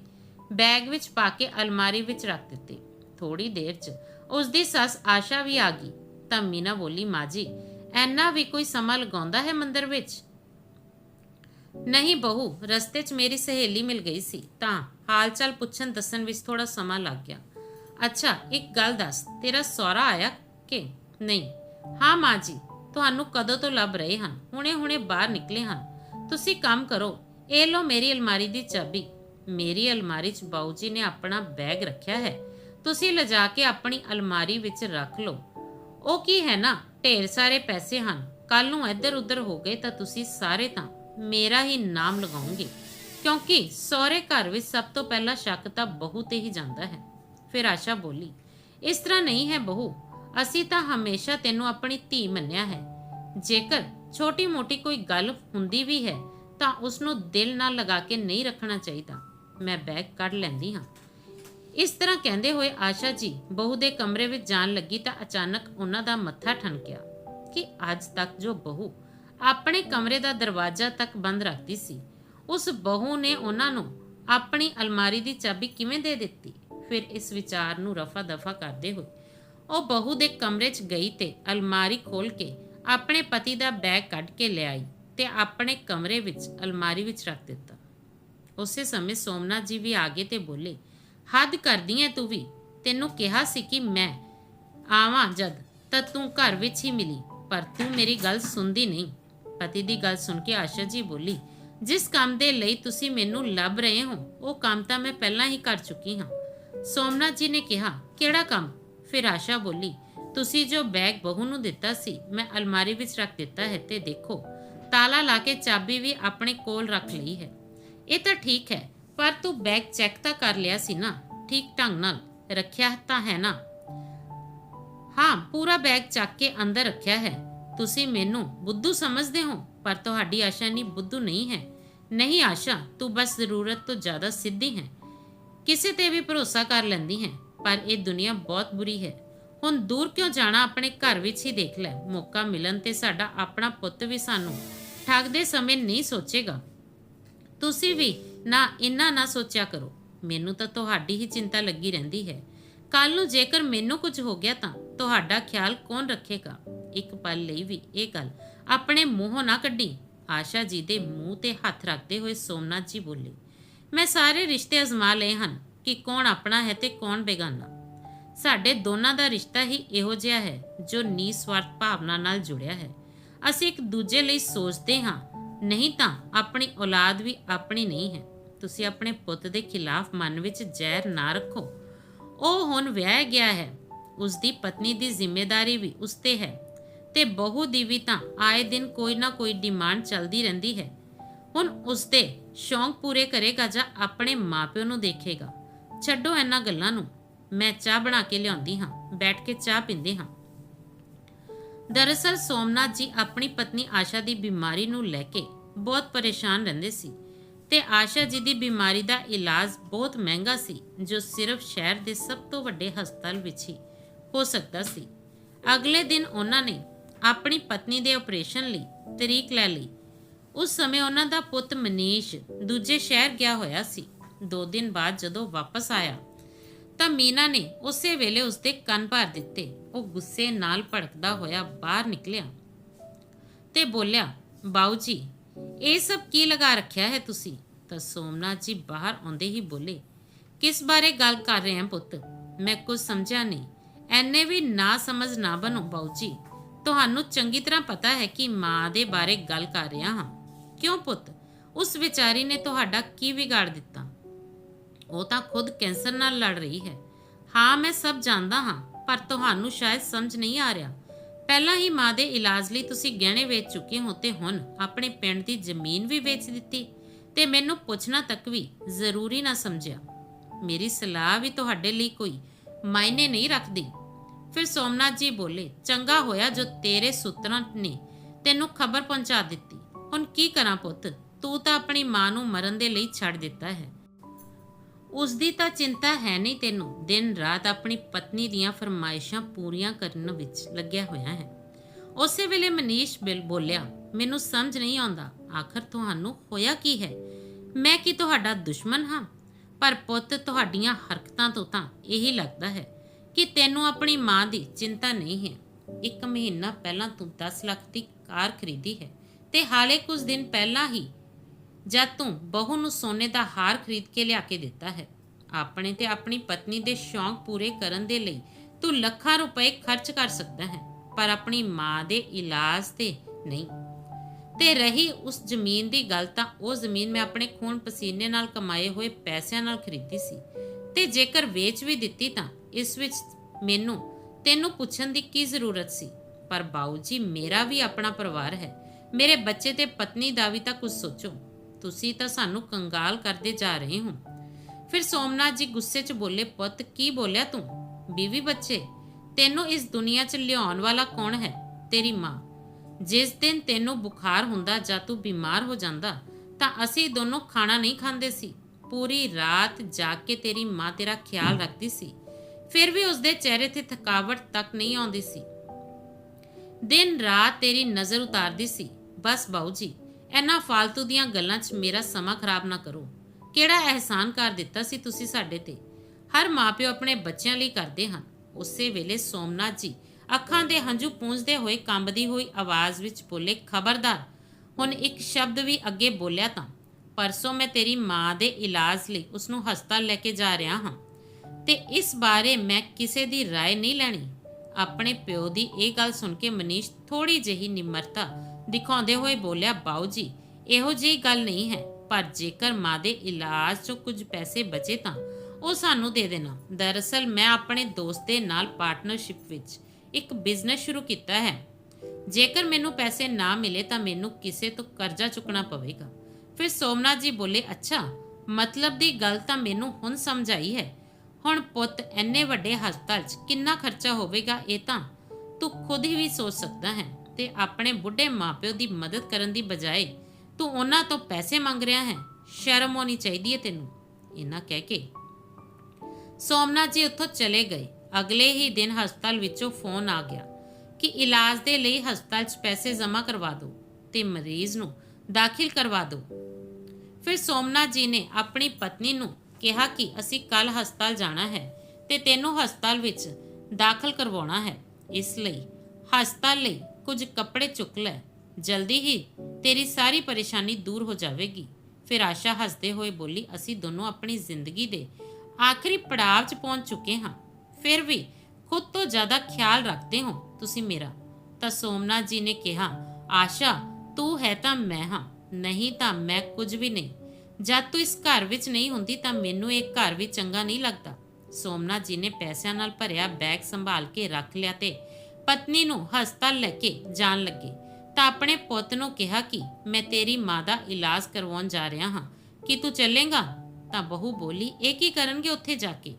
ਬੈਗ ਵਿੱਚ ਪਾ ਕੇ ਅਲਮਾਰੀ ਵਿੱਚ ਰੱਖ ਦਿੱਤੇ। ਥੋੜੀ ਦੇਰ 'ਚ ਉਸ ਦੀ ਸੱਸ ਆਸ਼ਾ ਵੀ ਆ ਗਈ। ਤਾਂ ਮੀਨਾ ਬੋਲੀ, ਮਾਂ ਜੀ ਐਨਾ ਵੀ ਕੋਈ ਸਮਾਂ ਲਗਾਉਂਦਾ ਹੈ ਮੰਦਰ ਵਿੱਚ? ਨਹੀਂ ਬਹੂ, ਰਸਤੇ 'ਚ ਮੇਰੀ ਸਹੇਲੀ ਮਿਲ ਗਈ ਸੀ। ਤਾਂ ਹਾਲ ਚਾਲ ਪੁੱਛਣ ਦੱਸਣ ਵਿੱਚ ਥੋੜਾ ਸਮਾਂ ਲੱਗ ਗਿਆ। ਅੱਛਾ, ਇੱਕ ਗੱਲ ਦੱਸ, ਤੇਰਾ ਸਹੁਰਾ ਆਇਆ ਕਿ? ਨਹੀਂ। ਹਾਂ, ਮਾਂ ਜੀ ਤੁਹਾਨੂੰ ਕਦੋਂ ਤੋਂ ਲੱਭ ਰਹੇ ਹਨ? ਹੁਣੇ-ਹੁਣੇ ਬਾਹਰ ਨਿਕਲੇ ਹਨ। ਤੁਸੀਂ ਕੰਮ ਕਰੋ। ਇਹ ਲਓ ਮੇਰੀ ਅਲਮਾਰੀ ਦੀ ਚਾਬੀ। ਮੇਰੀ ਅਲਮਾਰੀ 'ਚ ਬਾਊ ਜੀ ਨੇ ਆਪਣਾ ਬੈਗ ਰੱਖਿਆ ਹੈ। ਤੁਸੀਂ ਲਿਜਾ ਕੇ ਆਪਣੀ ਅਲਮਾਰੀ ਵਿੱਚ ਰੱਖ ਲਓ। ਉਹ ਕੀ ਹੈ ਨਾ? ਢੇਰ ਸਾਰੇ ਪੈਸੇ ਹਨ। ਕੱਲ ਨੂੰ ਇੱਧਰ ਉੱਧਰ ਹੋ ਗਏ ਤਾਂ ਤੁਸੀਂ ਸਾਰੇ ਤਾਂ ਮੇਰਾ ਹੀ ਨਾਮ ਲਗਾਓਗੇ। ਕਿਉਂਕਿ ਸਹੁਰੇ ਘਰ ਵਿੱਚ ਸਭ ਤੋਂ ਪਹਿਲਾਂ ਸ਼ੱਕ ਤਾਂ ਬਹੂ ਤੇ ਹੀ ਜਾਂਦਾ ਹੈ। ਫਿਰ ਆਸ਼ਾ ਬੋਲੀ, ਇਸ ਤਰ੍ਹਾਂ ਨਹੀਂ ਹੈ ਬਹੂ। ਅਸੀਂ ਤਾਂ ਹਮੇਸ਼ਾ ਤੈਨੂੰ ਆਪਣੀ ਧੀ ਮੰਨਿਆ ਹੈ। ਜੇਕਰ ਛੋਟੀ-ਮੋਟੀ ਕੋਈ ਗੱਲ ਹੁੰਦੀ ਵੀ ਹੈ, ਤਾਂ ਉਸ ਨੂੰ ਦਿਲ ਨਾਲ ਲਗਾ ਕੇ ਨਹੀਂ ਰੱਖਣਾ ਚਾਹੀਦਾ। ਮੈਂ ਬੈਗ ਕੱਢ ਲੈਂਦੀ ਹਾਂ। ਇਸ ਤਰ੍ਹਾਂ ਕਹਿੰਦੇ ਹੋਏ ਆਸ਼ਾ ਜੀ ਬਹੂ ਦੇ ਕਮਰੇ ਵਿੱਚ ਜਾਣ ਲੱਗੀ ਤਾਂ ਅਚਾਨਕ ਉਹਨਾਂ ਦਾ ਮੱਥਾ ਠਣਕਿਆ ਕਿ ਅੱਜ ਤੱਕ ਜੋ ਬਹੂ ਆਪਣੇ ਕਮਰੇ ਦਾ ਦਰਵਾਜ਼ਾ ਤੱਕ ਬੰਦ ਰੱਖਦੀ ਸੀ, ਉਸ ਬਹੂ ਨੇ ਉਹਨਾਂ ਨੂੰ ਆਪਣੀ ਅਲਮਾਰੀ ਦੀ ਚਾਬੀ ਕਿਵੇਂ ਦੇ ਦਿੱਤੀ? ਫਿਰ ਇਸ ਵਿਚਾਰ ਨੂੰ ਰਫਾ ਦਫਾ ਕਰਦੇ ਹੋਏ ਉਹ ਬਹੂ ਦੇ ਕਮਰੇ 'ਚ ਗਈ ਤੇ ਅਲਮਾਰੀ ਖੋਲ ਕੇ ਆਪਣੇ ਪਤੀ ਦਾ ਬੈਗ ਕੱਢ ਕੇ ਲਿਆਈ ਤੇ ਆਪਣੇ ਕਮਰੇ ਵਿੱਚ ਅਲਮਾਰੀ ਵਿੱਚ ਰੱਖ ਦਿੱਤਾ। ਉਸੇ ਸਮੇਂ ਸੋਮਨਾਥ ਜੀ ਵੀ ਆਗੇ ਤੇ ਬੋਲੇ, ਹੱਦ ਕਰਦੀ ਐ ਤੂੰ ਵੀ? ਤੈਨੂੰ ਕਿਹਾ ਸੀ ਕਿ ਮੈਂ ਆਵਾਂ ਜਦ ਤਾਂ ਤੂੰ ਘਰ ਵਿੱਚ ਹੀ ਮਿਲੀ, ਪਰ ਤੂੰ ਮੇਰੀ ਗੱਲ ਸੁਣਦੀ ਨਹੀਂ। ਪਤੀ ਦੀ ਗੱਲ ਸੁਣ ਕੇ ਆਸ਼ਾ ਜੀ ਬੋਲੀ, ਜਿਸ ਕੰਮ ਦੇ ਲਈ ਤੁਸੀਂ ਮੈਨੂੰ ਲੱਭ ਰਹੇ ਹੋ, ਉਹ ਕੰਮ ਤਾਂ ਮੈਂ ਪਹਿਲਾਂ ਹੀ ਕਰ ਚੁੱਕੀ ਹਾਂ। ਸੋਮਨਾਥ ਜੀ ਨੇ ਕਿਹਾ, ਕਿਹੜਾ ਕੰਮ? ਫਿਰ ਆਸ਼ਾ ਬੋਲੀ, ਤੁਸੀਂ ਜੋ ਬੈਗ ਬਹੂ ਨੂੰ ਦਿੱਤਾ ਸੀ, ਮੈਂ ਅਲਮਾਰੀ ਵਿੱਚ ਰੱਖ ਦਿੱਤਾ ਹੈ ਤੇ ਦੇਖੋ, ਤਾਲਾ ਲਾ ਕੇ ਚਾਬੀ ਵੀ ਆਪਣੇ ਕੋਲ ਰੱਖ ਲਈ ਹੈ। ਇਹ ਤਾਂ ਠੀਕ ਹੈ, ਪਰ ਤੂੰ ਬੈਗ ਚੈੱਕ ਤਾਂ ਕਰ ਲਿਆ ਸੀ ਨਾ, ਠੀਕ ਢੰਗ ਨਾਲ, ਰੱਖਿਆ ਤਾਂ ਹੈ ਨਾ? ਹਾਂ, ਪੂਰਾ ਬੈਗ ਚੱਕ ਕੇ ਅੰਦਰ ਰੱਖਿਆ ਹੈ। ਤੁਸੀਂ ਮੈਨੂੰ ਬੁੱਧੂ ਸਮਝਦੇ ਹੋ, ਪਰ ਤੁਹਾਡੀ ਆਸ਼ਾ ਨਹੀਂ ਬੁੱਧੂ ਨਹੀਂ ਹੈ। ਨਹੀਂ ਆਸ਼ਾ, ਤੂੰ ਬਸ ਜ਼ਰੂਰਤ ਤੋਂ ਜ਼ਿਆਦਾ ਸਿੱਧੀ ਹੈ। ਕਿਸੇ ਤੇ ਵੀ ਭਰੋਸਾ ਕਰ ਲੈਂਦੀ ਹੈ। ਪਰ ਇਹ ਦੁਨੀਆ ਬਹੁਤ ਬੁਰੀ ਹੈ। ਹੁਣ ਦੂਰ ਕਿਉਂ ਜਾਣਾ ਆਪਣੇ ਘਰ ਵਿੱਚ ਹੀ ਦੇਖ ਲੈ। ਮੌਕਾ ਮਿਲਣ ਤੇ ਸਾਡਾ ਆਪਣਾ ਪੁੱਤ ਵੀ ਸਾਨੂੰ ਠੱਗਦੇ ਸਮੇਂ ਨਹੀਂ ਸੋਚੇਗਾ। ਤੁਸੀਂ ਵੀ ਨਾ ਇੰਨਾ ਨਾ ਸੋਚਿਆ ਕਰੋ। ਮੈਨੂੰ ਤਾਂ ਤੁਹਾਡੀ ਹੀ ਚਿੰਤਾ ਲੱਗੀ ਰਹਿੰਦੀ ਹੈ। ਕੱਲ ਨੂੰ ਜੇਕਰ ਮੈਨੂੰ ਕੁਝ ਹੋ ਗਿਆ ਤਾਂ ਤੁਹਾਡਾ ਖਿਆਲ ਕੌਣ ਰੱਖੇਗਾ? ਇੱਕ ਪਲ ਲਈ ਵੀ ਇਹ ਗੱਲ ਆਪਣੇ ਮੂੰਹੋਂ ਨਾ ਕੱਢੀ। ਆਸ਼ਾ ਜੀ ਦੇ ਮੂੰਹ ਤੇ ਹੱਥ ਰੱਖਦੇ ਹੋਏ ਸੋਮਨਾਥ ਜੀ ਬੋਲੇ, ਮੈਂ ਸਾਰੇ ਰਿਸ਼ਤੇ ਅਜ਼ਮਾ ਲਏ ਹਨ। ਕਿ ਕੌਣ ਆਪਣਾ ਹੈ ਤੇ ਕੌਣ ਬੇਗਾਨਾ। ਸਾਡੇ ਦੋਨਾਂ ਦਾ ਰਿਸ਼ਤਾ ਹੀ ਇਹੋ ਜਿਹਾ ਹੈ, ਜੋ ਨਿਸਵਾਰਥ ਭਾਵਨਾ ਨਾਲ ਜੁੜਿਆ ਹੈ। ਅਸੀਂ ਇੱਕ ਦੂਜੇ ਲਈ ਸੋਚਦੇ ਹਾਂ, ਨਹੀਂ ਤਾਂ ਆਪਣੀ ਔਲਾਦ ਵੀ ਆਪਣੀ ਨਹੀਂ ਹੈ। ਤੁਸੀਂ ਆਪਣੇ ਪੁੱਤ ਦੇ ਖਿਲਾਫ ਮਨ ਵਿੱਚ ਜ਼ਹਿਰ ਨਾ ਰੱਖੋ। ਉਹ ਹੁਣ ਵਿਆਹ ਗਿਆ ਹੈ। ਉਸ ਦੀ ਪਤਨੀ ਦੀ ਜ਼ਿੰਮੇਵਾਰੀ ਵੀ ਉਸ ਤੇ ਹੈ। ਤੇ ਬਹੂ ਦੀ ਵੀ ਤਾਂ ਆਏ ਦਿਨ ਕੋਈ ਨਾ ਕੋਈ ਡਿਮਾਂਡ ਚੱਲਦੀ ਰਹਿੰਦੀ ਹੈ। ਹੁਣ ਉਸ ਦੇ ਸ਼ੌਂਕ ਪੂਰੇ ਕਰੇਗਾ ਜਾਂ ਆਪਣੇ ਮਾਪਿਓ ਨੂੰ ਦੇਖੇਗਾ। ਛੱਡੋ ਇਹਨਾਂ ਗੱਲਾਂ ਨੂੰ। ਮੈਂ ਚਾਹ ਬਣਾ ਕੇ ਲਿਆਉਂਦੀ ਹਾਂ, ਬੈਠ ਕੇ ਚਾਹ ਪੀਂਦੇ ਹਾਂ। ਦਰਅਸਲ ਸੋਮਨਾਥ ਜੀ ਆਪਣੀ ਪਤਨੀ ਆਸ਼ਾ ਦੀ ਬਿਮਾਰੀ ਨੂੰ ਲੈ ਕੇ ਬਹੁਤ ਪਰੇਸ਼ਾਨ ਰਹਿੰਦੇ ਸੀ ਤੇ ਆਸ਼ਾ ਜੀ ਦੀ ਬਿਮਾਰੀ ਦਾ ਇਲਾਜ ਬਹੁਤ ਮਹਿੰਗਾ ਸੀ, ਜੋ ਸਿਰਫ ਸ਼ਹਿਰ ਦੇ ਸਭ ਤੋਂ ਵੱਡੇ ਹਸਪਤਾਲ ਵਿੱਚ ਹੀ ਹੋ ਸਕਦਾ ਸੀ। ਅਗਲੇ ਦਿਨ ਉਹਨਾਂ ਨੇ ਆਪਣੀ ਪਤਨੀ ਦੇ ਆਪਰੇਸ਼ਨ ਲਈ ਤਰੀਕ ਲੈ ਲਈ। ਉਸ ਸਮੇਂ ਉਹਨਾਂ ਦਾ ਪੁੱਤ ਮਨੀਸ਼ ਦੂਜੇ ਸ਼ਹਿਰ ਗਿਆ ਹੋਇਆ ਸੀ। ਦੋ ਦਿਨ ਬਾਅਦ ਜਦੋਂ ਵਾਪਸ ਆਇਆ, ਤਾਂ ਮੀਨਾ ਨੇ ਉਸੇ ਵੇਲੇ ਉਸਦੇ ਕੰਨ ਭਰ ਦਿੱਤੇ। ਉਹ ਗੁੱਸੇ ਨਾਲ ਭੜਕਦਾ ਹੋਇਆ ਬਾਹਰ ਨਿਕਲਿਆ ਤੇ ਬੋਲਿਆ, ਬਾਊ ਜੀ, ਇਹ ਸਭ ਕੀ ਲਗਾ ਰੱਖਿਆ ਹੈ ਤੁਸੀਂ? ਤਾਂ ਸੋਮਨਾਥ ਜੀ ਬਾਹਰ ਆਉਂਦੇ ਹੀ ਬੋਲੇ, ਕਿਸ ਬਾਰੇ ਗੱਲ ਕਰ ਰਹੇ ਹਾਂ ਪੁੱਤ? ਮੈਂ ਕੁਝ ਸਮਝਿਆ ਨਹੀਂ। ਐਨੇ ਵੀ ਨਾ ਸਮਝ ਨਾ ਬਣੋ ਬਾਊ ਜੀ। ਤੁਹਾਨੂੰ ਚੰਗੀ ਤਰ੍ਹਾਂ ਪਤਾ ਹੈ ਕਿ ਮਾਂ ਦੇ ਬਾਰੇ ਗੱਲ ਕਰ ਰਿਹਾ ਹਾਂ। ਕਿਉਂ ਪੁੱਤ? ਉਸ ਵਿਚਾਰੀ ਨੇ ਤੁਹਾਡਾ ਕੀ ਵਿਗਾੜ ਦਿੱਤਾ? ਉਹ ਤਾਂ ਖੁਦ ਕੈਂਸਰ ਨਾਲ ਲੜ ਰਹੀ ਹੈ। ਹਾਂ, ਮੈਂ ਸਭ ਜਾਣਦਾ ਹਾਂ, ਪਰ ਤੁਹਾਨੂੰ ਸ਼ਾਇਦ ਸਮਝ ਨਹੀਂ ਆ ਰਿਹਾ। ਪਹਿਲਾਂ ਹੀ ਮਾਂ ਦੇ ਇਲਾਜ ਲਈ ਤੁਸੀਂ ਗਹਿਣੇ ਵੇਚ ਚੁੱਕੇ ਹੋ ਤੇ ਹੁਣ ਆਪਣੇ ਪਿੰਡ ਦੀ ਜ਼ਮੀਨ ਵੀ ਵੇਚ ਦਿੱਤੀ ਤੇ ਮੈਨੂੰ ਪੁੱਛਣਾ ਤੱਕ ਵੀ ਜ਼ਰੂਰੀ ਨਾ ਸਮਝਿਆ। ਮੇਰੀ ਸਲਾਹ ਵੀ ਤੁਹਾਡੇ ਲਈ ਕੋਈ ਮਾਇਨੇ ਨਹੀਂ ਰੱਖਦੀ। ਫਿਰ ਸੋਮਨਾਥ ਜੀ ਬੋਲੇ, ਚੰਗਾ ਹੋਇਆ ਜੋ ਤੇਰੇ ਸੁਤਰਾਂ ਨੇ ਤੈਨੂੰ ਖਬਰ ਪਹੁੰਚਾ ਦਿੱਤੀ। ਹੁਣ ਕੀ ਕਰਾਂ ਪੁੱਤ? ਤੂੰ ਤਾਂ ਆਪਣੀ ਮਾਂ ਨੂੰ ਮਰਨ ਦੇ ਲਈ ਛੱਡ ਦਿੱਤਾ ਹੈ। ਉਸ ਦੀ ਤਾਂ ਚਿੰਤਾ ਹੈ ਨਹੀਂ ਤੈਨੂੰ। ਦਿਨ ਰਾਤ ਆਪਣੀ ਪਤਨੀ ਦੀਆਂ ਫਰਮਾਇਸ਼ਾਂ ਪੂਰੀਆਂ ਕਰਨ ਵਿੱਚ ਲੱਗਿਆ ਹੋਇਆ ਹੈ। ਉਸੇ ਵੇਲੇ ਮਨੀਸ਼ ਬਿਲ ਬੋਲਿਆ, ਮੈਨੂੰ ਸਮਝ ਨਹੀਂ ਆਉਂਦਾ। ਆਖਰ ਤੁਹਾਨੂੰ ਹੋਇਆ ਕੀ ਹੈ? ਮੈਂ ਕੀ ਤੁਹਾਡਾ ਦੁਸ਼ਮਣ ਹਾਂ? ਪਰ ਪੁੱਤ, ਤੁਹਾਡੀਆਂ ਹਰਕਤਾਂ ਤੋਂ ਤਾਂ ਇਹੀ ਲੱਗਦਾ ਹੈ ਕਿ ਤੈਨੂੰ ਆਪਣੀ ਮਾਂ ਦੀ ਚਿੰਤਾ ਨਹੀਂ ਹੈ। ਇੱਕ ਮਹੀਨਾ ਪਹਿਲਾਂ ਤੂੰ 10 ਲੱਖ ਦੀ ਕਾਰ ਖਰੀਦੀ ਹੈ ਤੇ ਹਾਲੇ ਕੁਝ ਦਿਨ ਪਹਿਲਾਂ ਹੀ ਜਦ ਤੂੰ ਬਹੂ ਨੂੰ ਸੋਨੇ ਦਾ ਹਾਰ ਖਰੀਦ ਕੇ ਲਿਆ ਕੇ ਦਿੱਤਾ ਹੈ, ਆਪਣੇ ਤੇ ਆਪਣੀ ਪਤਨੀ ਦੇ ਸ਼ੌਂਕ ਪੂਰੇ ਕਰਨ ਦੇ ਲਈ ਤੂੰ ਲੱਖਾਂ ਰੁਪਏ ਖਰਚ ਕਰ ਸਕਦਾ ਹੈ, ਪਰ ਆਪਣੀ ਮਾਂ ਦੇ ਇਲਾਜ ਤੇ ਨਹੀਂ। ਤੇ ਰਹੀ ਉਸ ਜ਼ਮੀਨ ਦੀ ਗੱਲ ਤਾਂ ਉਹ ਜ਼ਮੀਨ ਮੈਂ ਆਪਣੇ ਖੂਨ ਪਸੀਨੇ ਨਾਲ ਕਮਾਏ ਹੋਏ ਪੈਸਿਆਂ ਨਾਲ ਖਰੀਦੀ ਸੀ। ਤੇ ਜੇਕਰ ਵੇਚ ਵੀ ਦਿੱਤੀ ਤਾਂ ਇਸ ਵਿੱਚ ਮੈਨੂੰ ਤੈਨੂੰ ਪੁੱਛਣ ਦੀ ਕੀ ਜ਼ਰੂਰਤ ਸੀ? ਪਰ ਬਾਊ ਜੀ, ਮੇਰਾ ਵੀ ਆਪਣਾ ਪਰਿਵਾਰ ਹੈ। ਮੇਰੇ ਬੱਚੇ ਤੇ ਪਤਨੀ ਦਾ ਵੀ ਤਾਂ ਕੁਝ ਸੋਚੋ। ਤੁਸੀਂ ਤਾਂ ਸਾਨੂੰ ਕੰਗਾਲ ਕਰਦੇ ਜਾ ਰਹੇ ਹੋ। ਫਿਰ ਸੋਮਨਾਥ ਜੀ ਗੁੱਸੇ 'ਚ ਬੋਲੇ, ਪੁੱਤ, ਕੀ ਬੋਲਿਆ ਤੂੰ? ਬੀਵੀ ਬੱਚੇ, ਤੈਨੂੰ ਇਸ ਦੁਨੀਆ 'ਚ ਲਿਆਉਣ ਵਾਲਾ ਕੌਣ ਹੈ? ਤੇਰੀ ਮਾਂ। ਜਿਸ ਦਿਨ ਤੈਨੂੰ ਬੁਖਾਰ ਹੁੰਦਾ ਜਾਂ ਤੂੰ ਬਿਮਾਰ ਹੋ ਜਾਂਦਾ, ਤਾਂ ਅਸੀਂ ਦੋਨੋਂ ਖਾਣਾ ਨਹੀਂ ਖਾਂਦੇ ਸੀ। ਪੂਰੀ ਰਾਤ ਜਾ ਕੇ ਤੇਰੀ ਮਾਂ ਤੇਰਾ ਖਿਆਲ ਰੱਖਦੀ ਸੀ। ਫਿਰ ਵੀ ਉਸਦੇ ਚਿਹਰੇ ਤੇ ਥਕਾਵਟ ਤੱਕ ਨਹੀਂ ਆਉਂਦੀ ਸੀ। ਦਿਨ ਰਾਤ ਤੇਰੀ ਨਜ਼ਰ ਉਤਾਰਦੀ ਸੀ। ਬਸ ਬਾਊ ਜੀ ਇਹਨਾਂ ਫਾਲਤੂ ਦੀਆਂ ਗੱਲਾਂ 'ਚ ਮੇਰਾ ਸਮਾਂ ਖਰਾਬ ਨਾ ਕਰੋ। ਕਿਹੜਾ ਅਹਿਸਾਨ ਕਰ ਦਿੱਤਾ ਸੀ ਤੁਸੀਂ ਸਾਡੇ ਤੇ? ਹਰ ਮਾਪਿਓ ਆਪਣੇ ਬੱਚਿਆਂ ਲਈ ਕਰਦੇ ਹਨ। ਉਸੇ ਵੇਲੇ ਸੋਮਨਾਥ ਜੀ ਅੱਖਾਂ ਦੇ ਹੰਝੂ ਪੂੰਝਦੇ ਹੋਏ ਕੰਬਦੀ ਹੋਈ ਆਵਾਜ਼ ਵਿੱਚ ਬੋਲੇ, ਖਬਰਦਾਰ, ਹੁਣ ਇੱਕ ਸ਼ਬਦ ਵੀ ਅੱਗੇ ਬੋਲਿਆ ਤਾਂ। ਪਰਸੋਂ ਮੈਂ ਤੇਰੀ ਮਾਂ ਦੇ ਇਲਾਜ ਲਈ ਉਸ ਨੂੰ ਹਸਪਤਾਲ ਲੈ ਕੇ ਜਾ ਰਿਹਾ ਹਾਂ। ਤੇ ਇਸ ਬਾਰੇ ਮੈਂ ਕਿਸੇ ਦੀ رائے ਨਹੀਂ ਲੈਣੀ। ਆਪਣੇ ਪਿਓ ਦੀ ਇਹ ਗੱਲ ਸੁਣ ਕੇ ਮਨੀਸ਼ ਥੋੜੀ ਜਿਹੀ ਨਿਮਰਤਾ ਦਿਖਾਉਂਦੇ ਹੋਏ ਬੋਲਿਆ, ਬਾਊ ਜੀ, ਇਹੋ ਜਿਹੀ ਗੱਲ ਨਹੀਂ ਹੈ, ਪਰ ਜੇਕਰ ਮਾਂ ਦੇ ਇਲਾਜ 'ਚੋਂ ਕੁਝ ਪੈਸੇ ਬਚੇ ਤਾਂ ਉਹ ਸਾਨੂੰ ਦੇ ਦੇਣਾ। ਦਰਅਸਲ ਮੈਂ ਆਪਣੇ ਦੋਸਤ ਦੇ ਨਾਲ ਪਾਰਟਨਰਸ਼ਿਪ ਵਿੱਚ ਇੱਕ ਬਿਜ਼ਨਸ ਸ਼ੁਰੂ ਕੀਤਾ ਹੈ। ਜੇਕਰ ਮੈਨੂੰ ਪੈਸੇ ਨਾ ਮਿਲੇ ਤਾਂ ਮੈਨੂੰ ਕਿਸੇ ਤੋਂ ਕਰਜ਼ਾ ਚੁੱਕਣਾ ਪਵੇਗਾ। ਫਿਰ ਸੋਮਨਾਥ ਜੀ ਬੋਲੇ, ਅੱਛਾ, ਮਤਲਬ ਦੀ ਗੱਲ ਤਾਂ ਮੈਨੂੰ ਹੁਣ ਸਮਝ ਆਈ ਹੈ। ਹੁਣ ਪੁੱਤ ਐਨੇ ਵੱਡੇ ਹਸਪਤਾਲ 'ਚ ਕਿੰਨਾ ਖਰਚਾ ਹੋਵੇਗਾ, ਇਹ ਤਾਂ ਤੂੰ ਖੁਦ ਹੀ ਵੀ ਸੋਚ ਸਕਦਾ ਹੈ। ਤੇ ਆਪਣੇ ਬੁੱਢੇ ਮਾਪਿਓ ਦੀ ਮਦਦ ਕਰਨ ਦੀ ਬਜਾਏ ਤੂੰ ਉਹਨਾਂ ਤੋਂ ਪੈਸੇ ਮੰਗ ਰਿਹਾ ਹੈ। ਸ਼ਰਮ ਹੋਣੀ ਚਾਹੀਦੀ ਹੈ ਤੈਨੂੰ। ਇਹਨਾਂ ਕਹਿ ਕੇ ਸੋਮਨਾਥ ਜੀ ਉੱਥੋਂ ਚਲੇ ਗਏ। ਅਗਲੇ ਹੀ ਦਿਨ ਹਸਪਤਾਲ ਵਿੱਚੋਂ ਫੋਨ ਆ ਗਿਆ ਕਿ ਇਲਾਜ ਦੇ ਲਈ ਹਸਪਤਾਲ 'ਚ ਪੈਸੇ ਜਮ੍ਹਾਂ ਕਰਵਾ ਦਿਓ ਤੇ ਮਰੀਜ਼ ਨੂੰ ਦਾਖਲ ਕਰਵਾ ਦਿਓ। ਫਿਰ ਸੋਮਨਾਥ ਜੀ ਨੇ ਆਪਣੀ ਪਤਨੀ ਨੂੰ ਕਿਹਾ ਕਿ ਅਸੀਂ ਕੱਲ ਹਸਪਤਾਲ ਜਾਣਾ ਹੈ ਤੇ ਤੈਨੂੰ ਹਸਪਤਾਲ ਵਿੱਚ ਦਾਖਲ ਕਰਵਾਉਣਾ ਹੈ। ਇਸ ਲਈ ਹਸਪਤਾਲ ਲਈ ਕੁਝ ਕੱਪੜੇ ਚੁੱਕ ਲੈ, ਜਲਦੀ ਹੀ ਤੇਰੀ ਸਾਰੀ ਪਰੇਸ਼ਾਨੀ ਦੂਰ ਹੋ ਜਾਵੇਗੀ। ਫਿਰ ਆਸ਼ਾ ਹੱਸਦੇ ਹੋਏ ਬੋਲੀ, ਅਸੀਂ ਦੋਨੋਂ ਆਪਣੀ ਜ਼ਿੰਦਗੀ ਦੇ ਆਖਰੀ ਪੜਾਅ 'ਚ ਪਹੁੰਚ ਚੁੱਕੇ ਹਾਂ। ਫਿਰ ਵੀ ਖੁਦ ਤੋਂ ਜ਼ਿਆਦਾ ਖਿਆਲ ਰੱਖਦੇ ਹੋ ਤੁਸੀਂ ਮੇਰਾ। ਤਾਂ ਸੋਮਨਾਥ ਜੀ ਨੇ ਕਿਹਾ, ਆਸ਼ਾ, ਤੂੰ ਹੈ ਤਾਂ ਮੈਂ ਹਾਂ, ਨਹੀਂ ਤਾਂ ਮੈਂ ਕੁਝ ਵੀ ਨਹੀਂ। ਜਦ ਤੂੰ ਇਸ ਘਰ ਵਿੱਚ ਨਹੀਂ ਹੁੰਦੀ ਤਾਂ ਮੈਨੂੰ ਇਹ ਘਰ ਵੀ ਚੰਗਾ ਨਹੀਂ ਲੱਗਦਾ। ਸੋਮਨਾਥ ਜੀ ਨੇ ਪੈਸਿਆਂ ਨਾਲ ਭਰਿਆ ਬੈਗ ਸੰਭਾਲ ਕੇ ਰੱਖ ਲਿਆ ਤੇ ਪਤਨੀ ਨੂੰ ਹਸਪਤਾਲ ਲੈ ਕੇ ਜਾਣ ਲੱਗੇ ਤਾਂ ਆਪਣੇ ਪੁੱਤ ਨੂੰ ਕਿਹਾ ਕਿ ਮੈਂ ਤੇਰੀ ਮਾਂ ਦਾ ਇਲਾਜ ਕਰਵਾਉਣ ਜਾ ਰਿਹਾ ਹਾਂ। ਕਿ ਤੂੰ ਚੱਲੇਗਾ? ਤਾਂ ਬਹੂ ਬੋਲੀ, ਇਹ ਕੀ ਕਰਨਗੇ ਉੱਥੇ ਜਾ ਕੇ?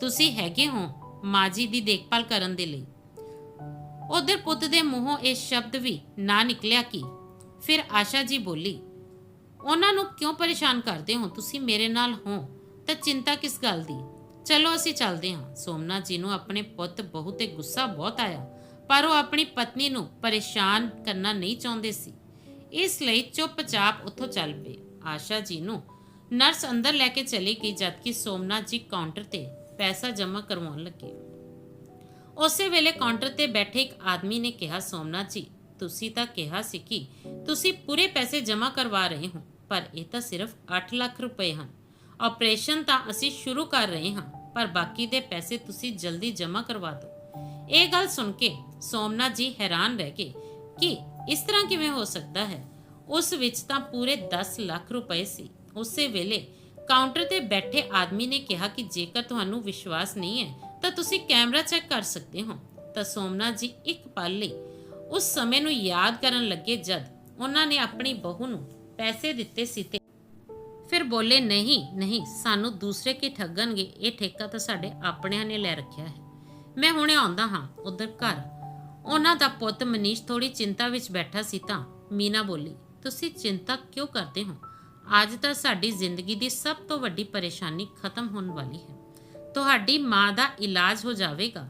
ਤੁਸੀਂ ਹੈਗੇ ਹੋ ਮਾਂ ਜੀ ਦੀ ਦੇਖਭਾਲ ਕਰਨ ਦੇ ਲਈ। ਉਧਰ ਪੁੱਤ ਦੇ ਮੂੰਹੋਂ ਇਹ ਸ਼ਬਦ ਵੀ ਨਾ ਨਿਕਲਿਆ ਕਿ ਫਿਰ ਆਸ਼ਾ ਜੀ ਬੋਲੀ, ਉਹਨਾਂ ਨੂੰ ਕਿਉਂ ਪਰੇਸ਼ਾਨ ਕਰਦੇ ਹੋ? ਤੁਸੀਂ ਮੇਰੇ ਨਾਲ ਹੋ, ਤਾਂ ਚਿੰਤਾ ਕਿਸ ਗੱਲ ਦੀ? ਚਲੋ, ਅਸੀਂ ਚੱਲਦੇ ਹਾਂ। ਸੋਮਨਾਥ ਜੀ ਨੂੰ ਆਪਣੇ ਪੁੱਤ ਬਹੂ ਤੇ ਗੁੱਸਾ ਬਹੁਤ ਆਇਆ। ਪਰ ਉਹ ਆਪਣੀ ਪਤਨੀ ਨੂੰ ਪਰੇਸ਼ਾਨ ਕਰਨਾ ਨਹੀਂ ਚਾਹੁੰਦੇ ਸੀ। ਇਸ ਲਈ ਚੁੱਪਚਾਪ ਉੱਥੋਂ ਚੱਲ ਪਏ। ਆਸ਼ਾ ਜੀ ਨੂੰ ਨਰਸ ਅੰਦਰ ਲੈ ਕੇ ਚਲੀ ਗਈ, ਜਦਕਿ ਸੋਮਨਾਥ ਜੀ ਕਾਊਂਟਰ ਤੇ ਪੈਸਾ ਜਮ੍ਹਾਂ ਕਰਵਾਉਣ ਲੱਗੇ। ਉਸੇ ਵੇਲੇ ਕਾਊਂਟਰ ਤੇ ਬੈਠੇ ਇੱਕ ਆਦਮੀ ਨੇ ਕਿਹਾ, ਸੋਮਨਾਥ ਜੀ, ਤੁਸੀਂ ਤਾਂ ਕਿਹਾ ਸੀ ਕਿ ਤੁਸੀਂ ਪੂਰੇ ਪੈਸੇ ਜਮ੍ਹਾਂ ਕਰਵਾ ਰਹੇ ਹੋ, ਪਰ ਇਹ ਤਾਂ ਸਿਰਫ 8 ਲੱਖ ਰੁਪਏ ਹਨ। ਆਪਰੇਸ਼ਨ ਤਾਂ ਅਸੀਂ ਸ਼ੁਰੂ ਕਰ ਰਹੇ ਹਾਂ, ਪਰ ਬਾਕੀ ਦੇ ਪੈਸੇ ਤੁਸੀਂ ਜਲਦੀ ਜਮ੍ਹਾਂ ਕਰਵਾ ਦਿਓ। ਇਹ ਗੱਲ ਸੁਣ ਕੇ ਸੋਮਨਾਥ ਜੀ ਹੈਰਾਨ ਰਹਿ ਗਏ ਕਿ ਇਸ ਤਰ੍ਹਾਂ ਕਿਵੇਂ ਹੋ ਸਕਦਾ ਹੈ? ਉਸ ਵਿੱਚ ਤਾਂ ਪੂਰੇ 10 ਲੱਖ ਰੁਪਏ ਸੀ। ਉਸੇ ਵੇਲੇ ਕਾਊਂਟਰ ਤੇ ਬੈਠੇ ਆਦਮੀ ਨੇ ਕਿਹਾ ਕਿ ਜੇਕਰ ਤੁਹਾਨੂੰ ਵਿਸ਼ਵਾਸ ਨਹੀਂ ਹੈ, ਤਾਂ ਤੁਸੀਂ ਕੈਮਰਾ ਚੈੱਕ ਕਰ ਸਕਦੇ ਹੋ। ਤਾਂ ਸੋਮਨਾਥ ਜੀ ਇੱਕ ਪਲ ਲਈ ਉਸ ਸਮੇਂ ਨੂੰ ਯਾਦ ਕਰਨ ਲੱਗੇ ਜਦ ਉਹਨਾਂ ਨੇ ਆਪਣੀ ਬਹੂ ਨੂੰ ਪੈਸੇ ਦਿੱਤੇ ਸੀ ਤੇ ਫਿਰ ਬੋਲੇ, ਨਹੀਂ ਨਹੀਂ, ਸਾਨੂੰ ਦੂਸਰੇ ਕੀ ਠੱਗਣਗੇ? ਇਹ ਠੇਕਾ ਤਾਂ ਸਾਡੇ ਆਪਣਿਆਂ ਨੇ ਲੈ ਰੱਖਿਆ ਹੈ। ਮੈਂ ਹੁਣੇ ਆਉਂਦਾ ਹਾਂ, ਉਧਰ ਘਰ। ਉਹਨਾਂ ਦਾ ਪੁੱਤ ਮਨੀਸ਼ ਥੋੜੀ ਚਿੰਤਾ ਵਿੱਚ ਬੈਠਾ ਸੀ ਤਾਂ ਮੀਨਾ ਬੋਲੀ, ਤੁਸੀਂ ਚਿੰਤਾ ਕਿਉਂ ਕਰਦੇ ਹੋ? ਅੱਜ ਤਾਂ ਸਾਡੀ ਜ਼ਿੰਦਗੀ ਦੀ ਸਭ ਤੋਂ ਵੱਡੀ ਪਰੇਸ਼ਾਨੀ ਖਤਮ ਹੋਣ ਵਾਲੀ ਹੈ। ਤੁਹਾਡੀ ਮਾਂ ਦਾ ਇਲਾਜ ਹੋ ਜਾਵੇਗਾ।